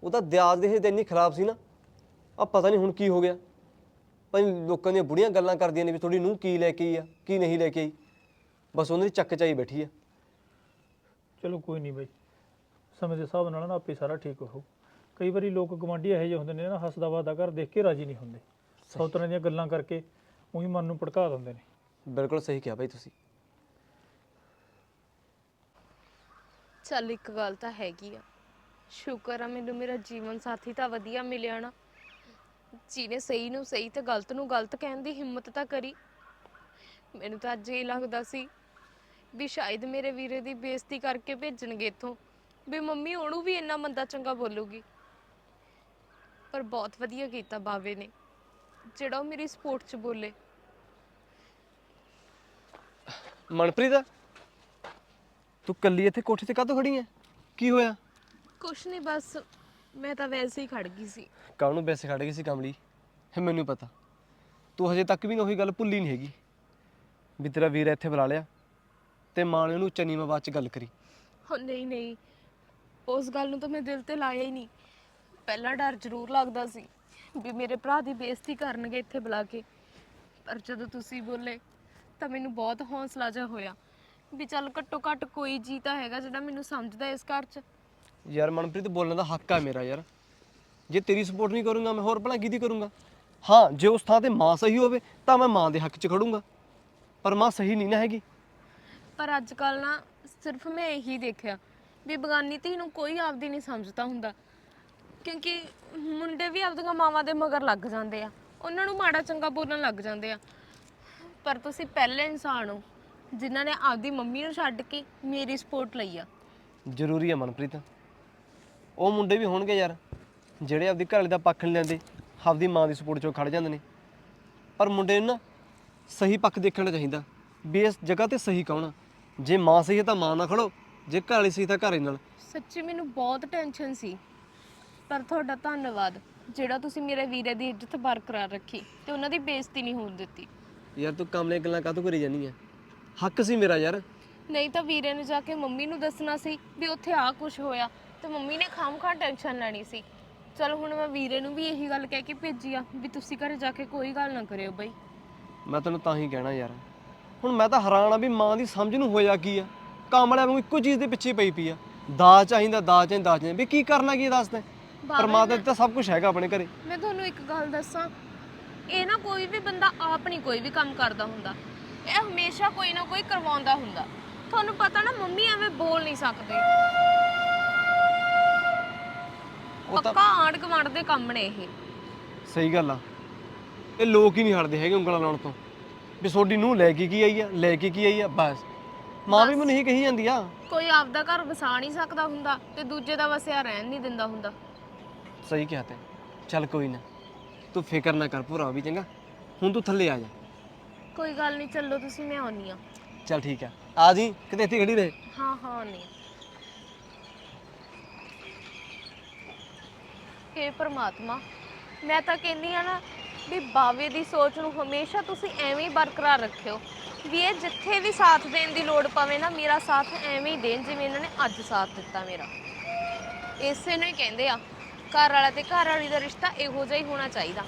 ਉਹ ਤਾਂ ਦਿਆਜ ਦੇ ਤੇ ਇੰਨੀ ਖਰਾਬ ਸੀ ਨਾ। ਆ ਪਤਾ ਨਹੀਂ ਹੁਣ ਕੀ ਹੋ ਗਿਆ। ਭਾਈ ਲੋਕਾਂ ਦੀਆਂ ਬੁੜੀਆਂ ਗੱਲਾਂ ਕਰਦੀਆਂ ਨੇ ਵੀ ਤੁਹਾਡੀ ਨੂੰ ਕੀ ਲੈ ਕੇ ਆਈ ਆ ਕੀ ਨਹੀਂ ਲੈ ਕੇ ਆਈ। ਬਸ ਉਹਨਾਂ ਦੀ ਚੱਕ ਚਾਈ ਬੈਠੀ ਆ। ਚਲੋ ਕੋਈ ਨਹੀਂ ਬਾਈ। ਸਮੇਂ ਦੇ ਹਿਸਾਬ ਨਾਲ ਨਾ ਆਪੇ ਸਾਰਾ ਠੀਕ ਹੋ ਕਈ ਵਾਰੀ ਲੋਕ ਗਵਾਂਢੀ ਇਹੋ ਜਿਹੇ ਹੁੰਦੇ ਨੇ ਨਾ ਹੱਸਦਾ ਵਾਦਾ ਘਰ ਦੇਖ ਕੇ ਰਾਜੀ ਨਹੀਂ ਹੁੰਦੇ। ਸੌ ਤਰ੍ਹਾਂ ਦੀਆਂ ਗੱਲਾਂ ਕਰਕੇ ਉਹੀ ਮਨ ਨੂੰ ਭੜਕਾ ਦਿੰਦੇ ਨੇ। ਬਿਲਕੁਲ ਸਹੀ ਕਿਹਾ ਬਾਈ ਤੁਸੀਂ। ਚੱਲ ਇੱਕ ਗੱਲ ਤਾਂ ਹੈਗੀ ਆ। ਸ਼ੁਕਰ ਆ ਮੈਨੂੰ ਮੇਰਾ ਜੀਵਨ ਸਾਥੀ ਤਾਂ ਵਧੀਆ ਮਿਲਿਆ ਨਾ। ਜਿਹਨੇ ਸਹੀ ਨੂੰ ਸਹੀ ਤੇ ਗਲਤ ਨੂੰ ਗਲਤ ਕਹਿਣ ਦੀ ਹਿੰਮਤ ਤਾਂ ਕਰੀ। ਮੈਨੂੰ ਤਾਂ ਅੱਜ ਇਹ ਲੱਗਦਾ ਸੀ ਵੀ ਸ਼ਾਇਦ ਮੇਰੇ ਵੀਰੇ ਦੀ ਬੇਇੱਜ਼ਤੀ ਕਰਕੇ ਭੇਜਣਗੇ ਇੱਥੋਂ। ਵੀ ਮੰਮੀ ਉਹਨੂੰ ਵੀ ਇੰਨਾ ਮੰਦਾ ਚੰਗਾ ਬੋਲੂਗੀ। ਪਰ ਬਹੁਤ ਵਧੀਆ ਕੀਤਾ ਬਾਵੇ ਨੇ ਜਿਹੜਾ ਉਹ ਮੇਰੀ ਸਪੋਰਟ 'ਚ ਬੋਲੇ। ਮਨਪ੍ਰੀਤ ਤੂੰ ਕੱਲੀ ਇੱਥੇ ਕੋਠੇ ਤੇ ਕਾਹਤੋਂ ਖੜੀ ਐ? ਕੀ ਹੋਇਆ? ਕੁਛ ਨਹੀਂ ਬਸ ਮੈਂ ਤਾਂ ਵੈਸੇ ਹੀ ਖੜ ਗਈ ਸੀ। ਕਾਹਨੂੰ ਵੈਸੇ ਖੜ ਗਈ ਸੀ ਕਮਲੀ? ਇਹ ਮੈਨੂੰ ਪਤਾ। ਤੂੰ ਹਜੇ ਤੱਕ ਵੀ ਨਾ ਉਹੀ ਗੱਲ ਭੁੱਲੀ ਨਹੀਂ ਹੈਗੀ। ਵੀ ਤੇਰਾ ਵੀਰ ਇੱਥੇ ਬੁਲਾ ਲਿਆ ਤੇ ਮਾਂ ਨੇ ਉਹਨੂੰ ਚੰਨੀ ਬਾਤ ਚ ਗੱਲ ਕਰੀ। ਹੋ ਨਹੀਂ ਨਹੀਂ। ਉਸ ਗੱਲ ਨੂੰ ਤਾਂ ਮੈਂ ਦਿਲ ਤੇ ਲਾਇਆ ਹੀ ਨਹੀਂ। ਪਹਿਲਾਂ ਡਰ ਜ਼ਰੂਰ ਲੱਗਦਾ ਸੀ ਵੀ ਮੇਰੇ ਭਰਾ ਦੀ ਬੇਇੱਜ਼ਤੀ ਕਰਨਗੇ ਇੱਥੇ ਬੁਲਾ ਕੇ। ਪਰ ਜਦੋਂ ਤੁਸੀਂ ਬੋਲੇ ਤਾਂ ਮੈਨੂੰ ਬਹੁਤ ਹੌਸਲਾ ਜਿਹਾ ਹੋਇਆ ਵੀ ਚੱਲ ਘੱਟੋ ਘੱਟ ਕੋਈ ਜੀ ਤਾਂ ਹੈਗਾ ਜਿਹੜਾ ਮੈਨੂੰ ਸਮਝਦਾ ਇਸ ਘਰ 'ਚ। ਯਾਰ ਮਨਪ੍ਰੀਤ ਬੋਲਣ ਦਾ ਹੱਕ ਆ ਮੇਰਾ ਯਾਰ। ਜੇ ਤੇਰੀ ਸਪੋਰਟ ਨਹੀਂ ਕਰੂੰਗਾ ਮੈਂ ਹੋਰ ਭਲਾ ਕਿਹਦੀ ਕਰੂੰਗਾ? ਹਾਂ ਜੇ ਉਸ ਥਾਂ ਤੇ ਮਾਂ ਸਹੀ ਹੋਵੇ ਤਾਂ ਮੈਂ ਮਾਂ ਦੇ ਹੱਕ 'ਚ ਖੜੂੰਗਾ। ਪਰ ਮਾਂ ਸਹੀ ਨਹੀਂ ਨਾ ਹੈਗੀ। ਪਰ ਅੱਜ ਕੱਲ ਨਾ ਸਿਰਫ ਮੈਂ ਇਹੀ ਦੇਖਿਆ ਵੀ ਬਗਾਨੀ ਧੀ ਨੂੰ ਕੋਈ ਆਪਦੀ ਨਹੀਂ ਸਮਝਦਾ ਹੁੰਦਾ। ਕਿਉਂਕਿ ਮੁੰਡੇ ਵੀ ਆਪਦੀਆਂ ਮਾਵਾਂ ਦੇ ਮਗਰ ਲੱਗ ਜਾਂਦੇ ਆ। ਉਹਨਾਂ ਨੂੰ ਮਾੜਾ ਚੰਗਾ ਬੋਲਣ ਲੱਗ ਜਾਂਦੇ ਆ। ਪਰ ਤੁਸੀਂ ਪਹਿਲੇ ਇਨਸਾਨ ਹੋ ਜਿਨ੍ਹਾਂ ਨੇ ਆਪਦੀ ਮੰਮੀ ਨੂੰ ਛੱਡ ਕੇ ਮੇਰੀ ਸਪੋਰਟ ਲਈ ਆ। ਜ਼ਰੂਰੀ ਹੈ ਮਨਪ੍ਰੀਤ। ਉਹ ਮੁੰਡੇ ਵੀ ਹੋਣਗੇ ਯਾਰ ਜਿਹੜੇ ਆਪਦੀ ਘਰ ਦਾ ਪੱਖ ਨਹੀਂ ਲੈਂਦੇ ਆਪਦੀ ਮਾਂ ਦੀ ਸਪੋਰਟ 'ਚੋਂ ਖੜ ਜਾਂਦੇ ਨੇ। ਪਰ ਮੁੰਡੇ ਨੂੰ ਨਾ ਸਹੀ ਪੱਖ ਦੇਖਣਾ ਚਾਹੀਦਾ ਵੀ ਇਸ ਜਗ੍ਹਾ ਤੇ ਸਹੀ ਕੌਣ ਆ। ਜੇ ਮਾਂ ਸਹੀ ਹੈ ਤਾਂ ਮਾਂ ਨਾਲ ਖੜੋ ਜੇ ਘਰ ਵਾਲੀ ਸਹੀ ਤਾਂ ਘਰ ਨਾਲ। ਸੱਚੀ ਮੈਨੂੰ ਬਹੁਤ ਟੈਨਸ਼ਨ ਸੀ ਪਰ ਤੁਹਾਡਾ ਧੰਨਵਾਦ ਜਿਹੜਾ ਤੁਸੀਂ ਮੇਰੇ ਵੀਰੇ ਦੀ ਇੱਜ਼ਤ ਬਰਕਰਾਰ ਰੱਖੀ ਤੇ ਉਹਨਾਂ ਦੀ ਬੇਇੱਜ਼ਤੀ ਨਹੀਂ ਹੋਣ ਦਿੱਤੀ। ਯਾਰ ਤੂੰ ਕਮਲੇ ਗੱਲਾਂ ਕਾਹਤੋਂ ਕਰੀ ਜਾਨੀ ਆ? ਹੱਕ ਸੀ ਮੇਰਾ ਯਾਰ। ਨਹੀਂ ਤਾਂ ਵੀਰੇ ਨੇ ਜਾ ਕੇ ਮੰਮੀ ਨੂੰ ਦੱਸਣਾ ਸੀ ਵੀ ਉੱਥੇ ਆ ਕੁਝ ਹੋਇਆ ਤੇ ਮੰਮੀ ਨੇ ਖਾਮਖਾ ਟੈਨਸ਼ਨ ਲੈਣੀ ਸੀ। ਚਲ ਹੁਣ ਮੈਂ ਵੀਰੇ ਨੂੰ ਵੀ ਇਹੀ ਗੱਲ ਕਹਿ ਕੇ ਭੇਜੀ ਆ ਵੀ ਤੁਸੀਂ ਘਰੇ ਜਾ ਕੇ ਕੋਈ ਗੱਲ ਨਾ ਕਰਿਓ ਬਈ। ਮੈਂ ਤੈਨੂੰ ਤਾਂ ਹੀ ਕਹਿਣਾ ਯਾਰ। ਹੁਣ ਮੈਂ ਤਾਂ ਹੈਰਾਨ ਆ ਵੀ ਮਾਂ ਦੀ ਸਮਝ ਨੂੰ ਹੋਇਆ ਕੀ ਆ? ਕਾਮਲਿਆਂ ਨੂੰ ਇੱਕੋ ਚੀਜ਼ ਦੇ ਪਿੱਛੇ ਪਈ ਪਈ ਆ। ਦਾਜ ਚਾਹੀਦਾ ਦਾਜ ਚਾਹੀਦਾ ਦਾਜ ਚਾਹੀਦਾ। ਵੀ ਕੀ ਕਰਨਾ ਕੀ ਇਹ ਦੱਸ ਤੈਂ ਪਰਮਾਤਮਾ ਦੀ ਤਾਂ ਸਭ ਕੁਝ ਹੈਗਾ ਆਪਣੇ ਘਰੇ। ਮੈਂ ਤੁਹਾਨੂੰ ਇੱਕ ਗੱਲ ਦੱਸਾਂ ਇਹ ਨਾ ਕੋਈ ਵੀ ਬੰਦਾ ਆਪ ਨਹੀਂ ਕੋਈ ਵੀ ਕੰਮ ਕਰਦਾ ਹੁੰਦਾ। ਇਹ ਹਮੇਸ਼ਾ ਕੋਈ ਨਾ ਕੋਈ ਕਰਵਾਉਂਦਾ ਹੁੰਦਾ। ਤੁਹਾਨੂੰ ਪਤਾ ਨਾ ਮੰਮੀ ਐਵੇਂ ਬੋਲ ਨਹੀਂ ਸਕਦੇ। ਉਹ ਤਾਂ ਪੱਕਾ ਆਂਢ ਗੁਆਂਢ ਦੇ ਕੰਮ ਨੇ ਇਹ। ਸਹੀ ਗੱਲ ਆ। ਇਹ ਲੋਕ ਹੀ ਨਹੀਂ ਹਟਦੇ ਹੈਗੇ ਉਂਗਲਾਂ ਲਾਉਣ ਤੋਂ। ਵੀ ਤੁਹਾਡੀ ਨੂੰ ਲੈ ਕੇ ਕੀ ਆਈ ਆ ਲੈ ਕੇ ਕੀ ਆਈ ਆ ਬਸ। ਮਾਂ ਵੀ ਮੈਨੂੰ ਇਹੀ ਕਹੀ ਜਾਂਦੀ ਆ। ਕੋਈ ਆਪਦਾ ਘਰ ਵਸਾ ਨਹੀਂ ਸਕਦਾ ਹੁੰਦਾ ਤੇ ਦੂਜੇ ਦਾ ਵਸਿਆ ਰਹਿਣ ਨਹੀਂ ਦਿੰਦਾ ਹੁੰਦਾ। ਸਹੀ ਕਿਹਾ ਤੈਂ। ਚੱਲ ਕੋਈ ਨਾ ਤੂੰ ਫਿਕਰ ਨਾ ਕਰ ਭੂਰਾ ਵੀ ਚੰਗਾ। ਹੁਣ ਤੂੰ ਥੱਲੇ ਆ ਜਾ। ਕੋਈ ਗੱਲ ਨਹੀਂ ਚੱਲੋ ਤੁਸੀਂ ਮੈਂ ਆਉਣੀ ਆ। ਚੱਲ ਠੀਕ ਆ। ਆ ਜੀ ਕਿਤੇ ਇੱਥੇ ਖੜੀ ਰਹੇ। ਹਾਂ ਹਾਂ ਆਉਣੀ ਆ। ਹੇ ਪ੍ਰਮਾਤਮਾ, ਮੈਂ ਤਾਂ ਕਹਿੰਦੀ ਆ ਨਾ ਵੀ ਬਾਵੇ ਦੀ ਸੋਚ ਨੂੰ ਹਮੇਸ਼ਾ ਤੁਸੀਂ ਐਵੇਂ ਹੀ ਬਰਕਰਾਰ ਰੱਖਿਓ, ਵੀ ਇਹ ਜਿੱਥੇ ਵੀ ਸਾਥ ਦੇਣ ਦੀ ਲੋੜ ਪਵੇ ਨਾ, ਮੇਰਾ ਸਾਥ ਐਵੇਂ ਹੀ ਦੇਣ ਜਿਵੇਂ ਇਹਨਾਂ ਨੇ ਅੱਜ ਸਾਥ ਦਿੱਤਾ ਮੇਰਾ। ਇਸੇ ਨੂੰ ਹੀ ਕਹਿੰਦੇ ਆ, ਘਰ ਵਾਲਾ ਤੇ ਘਰ ਵਾਲੀ ਦਾ ਰਿਸ਼ਤਾ ਇਹੋ ਜਿਹਾ ਹੀ ਹੋਣਾ ਚਾਹੀਦਾ।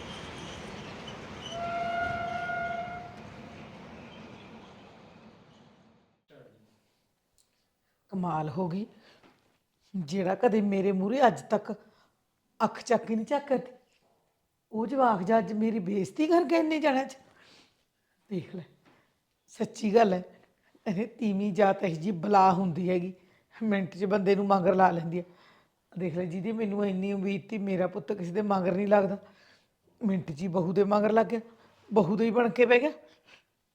ਕਮਾਲ ਹੋ ਗਈ। ਜਿਹੜਾ ਕਦੇ ਮੇਰੇ ਮੂਹਰੇ ਅੱਜ ਤੱਕ ਅੱਖ ਚੱਕ ਹੀ ਨਹੀਂ ਚੱਕਦੀ। ਉਹ ਜਵਾਕ ਜਾ ਮੇਰੀ ਬੇਇੱਜ਼ਤੀ ਕਰ ਗਏ ਇੰਨੇ ਜਣਿਆਂ 'ਚ। ਦੇਖ ਲੈ, ਸੱਚੀ ਗੱਲ ਹੈ ਇਹ ਤੀਵੀਂ ਜਾਤ ਇਹ ਜੀ ਬਲਾ ਹੁੰਦੀ ਹੈਗੀ, ਮਿੰਟ 'ਚ ਬੰਦੇ ਨੂੰ ਮਗਰ ਲਾ ਲੈਂਦੀ ਹੈ ਦੇਖ ਲੈ ਜਿਹਦੀ ਮੈਨੂੰ ਇੰਨੀ ਉਮੀਦ ਸੀ ਮੇਰਾ ਪੁੱਤ ਕਿਸੇ ਦੇ ਮਗਰ ਨਹੀਂ ਲੱਗਦਾ। ਮਿੰਟ 'ਚ ਹੀ ਬਹੂ ਦੇ ਮਗਰ ਲੱਗ ਗਿਆ, ਬਹੂ ਦੇ ਹੀ ਬਣ ਕੇ ਬਹਿ ਗਿਆ।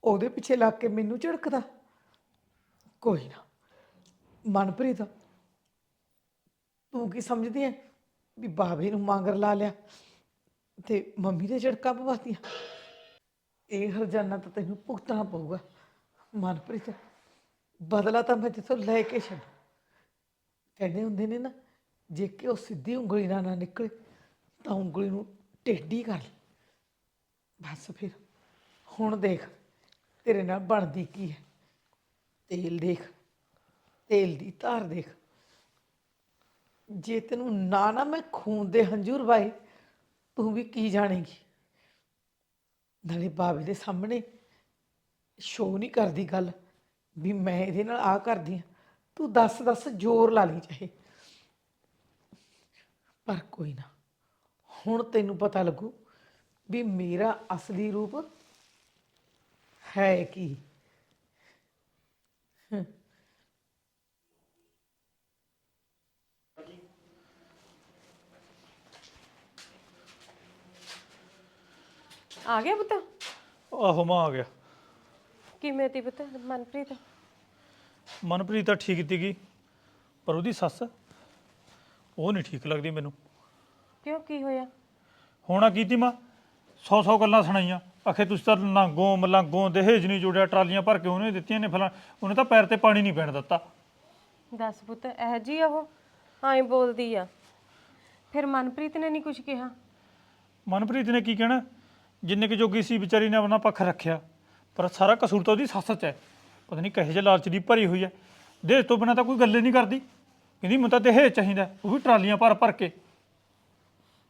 ਉਹਦੇ ਪਿੱਛੇ ਲੱਗ ਕੇ ਮੈਨੂੰ ਝੜਕਦਾ। ਕੋਈ ਨਾ, ਮਨਪ੍ਰੀਤ, ਤੂੰ ਕੀ ਸਮਝਦੀ ਹੈ ਵੀ ਬਾਬੇ ਨੂੰ ਮੰਗਰ ਲਾ ਲਿਆ ਤੇ ਮੰਮੀ ਦੇ ਝੜਕਾ ਪਵਾਤੀਆਂ। ਇਹ ਹਰਜਾਨਾ ਤਾਂ ਤੈਨੂੰ ਭੁਗਤਣਾ ਪਊਗਾ। ਮਨਪ੍ਰੀਤ, ਬਦਲਾ ਤਾਂ ਮੈਂ ਜਿੱਥੋਂ ਲੈ ਕੇ ਛੱਡ। ਕਹਿੰਦੇ ਹੁੰਦੇ ਨੇ ਨਾ, ਜੇ ਕਿ ਉਹ ਸਿੱਧੀ ਉਂਗਲੀ ਨਾਲ ਨਾ ਨਿਕਲੇ, ਤਾਂ ਉਂਗਲੀ ਨੂੰ ਟੇਢੀ ਕਰ ਲੈ। ਬਸ ਫਿਰ, ਹੁਣ ਦੇਖ, ਤੇਰੇ ਨਾਲ ਬਣਦੀ ਕੀ ਹੈ। ਤੇਲ ਦੇਖ, ਤੇਲ ਦੀ ਧਾਰ ਦੇਖ। ਜੇ ਤੈਨੂੰ ਨਾ ਨਾ ਮੈਂ ਖੂਨ ਦੇ ਹੰਝੂਰ ਵਾਏ ਤੂੰ ਵੀ ਕੀ ਜਾਣੇਗੀ? ਨਾਲੇ ਬਾਬੇ ਦੇ ਸਾਹਮਣੇ ਸ਼ੋਅ ਨਹੀਂ ਕਰਦੀ ਗੱਲ, ਵੀ ਮੈਂ ਇਹਦੇ ਨਾਲ ਆ ਕਰਦੀ ਆ ਤੂੰ ਦੱਸ ਦੱਸ ਜ਼ੋਰ ਲਾ ਲਈ ਚਾਹੇ। ਪਰ ਕੋਈ ਨਾ, ਹੁਣ ਤੈਨੂੰ ਪਤਾ ਲੱਗੂ ਵੀ ਮੇਰਾ ਅਸਲੀ ਰੂਪ ਹੈ ਕੀ। ਆ ਗਿਆ ਪੁੱਤ? ਆਹੋ ਮਾਂ ਆ ਗਿਆ। ਕਿਵੇਂ ਤੀ ਪੁੱਤ ਮਨਪ੍ਰੀਤ? ਮਨਪ੍ਰੀਤ ਤਾਂ ਠੀਕ ਸੀਗੀ ਪਰ ਉਹਦੀ ਸੱਸ ਉਹ ਨਹੀਂ ਠੀਕ ਲੱਗਦੀ ਮੈਨੂੰ। ਕਿਉਂ ਕੀ ਹੋਇਆ? ਹੋਣਾ ਕੀਤੀ ਮਾਂ? ਸੌ ਸੌ ਗੱਲਾਂ ਸੁਣਾਈਆਂ। ਆਖੇ ਤੁਸੀਂ ਤਾਂ ਲਾਂਗੋਂ ਮਲਾਂਗੋਂ ਦਹੇਜ ਨਹੀਂ ਜੋੜਿਆ ਟਰਾਲੀਆਂ ਭਰ ਕੇ ਉਹਨੇ ਦਿੱਤੀਆਂ ਨੇ ਫਲਾਂ। ਉਹਨੇ ਤਾਂ ਪੈਰ ਤੇ ਪਾਣੀ ਨਹੀਂ ਪੈਣ ਦਿੱਤਾ। ਦੱਸ ਪੁੱਤ ਇਹ ਜੀ ਆ ਉਹ? ਐਂ ਬੋਲਦੀ ਆ। ਫਿਰ ਮਨਪ੍ਰੀਤ ਨੇ ਨਹੀਂ ਕੁਝ ਕਿਹਾ? ਮਨਪ੍ਰੀਤ ਨੇ ਕੀ ਕਹਿਣਾ? ਜਿੰਨੇ ਕੁ ਜੋਗੀ ਸੀ ਵਿਚਾਰੀ ਨੇ ਆਪਣਾ ਪੱਖ ਰੱਖਿਆ ਪਰ ਸਾਰਾ ਕਸੂਰ ਤਾਂ ਉਹਦੀ ਸੱਸ 'ਚ ਹੈ। ਪਤਾ ਨਹੀਂ ਕਹੇ ਜਿਹੇ ਲਾਲਚ ਦੀ ਭਰੀ ਹੋਈ ਹੈ। ਦੇਹ ਤੋਂ ਬਿਨਾਂ ਤਾਂ ਕੋਈ ਗੱਲ ਹੀ ਨਹੀਂ ਕਰਦੀ। ਕਹਿੰਦੀ ਮੈਨੂੰ ਤਾਂ ਦਹੇਜ ਚਾਹੀਦਾ ਉਹ ਵੀ ਟਰਾਲੀਆਂ ਭਰ ਭਰ ਕੇ।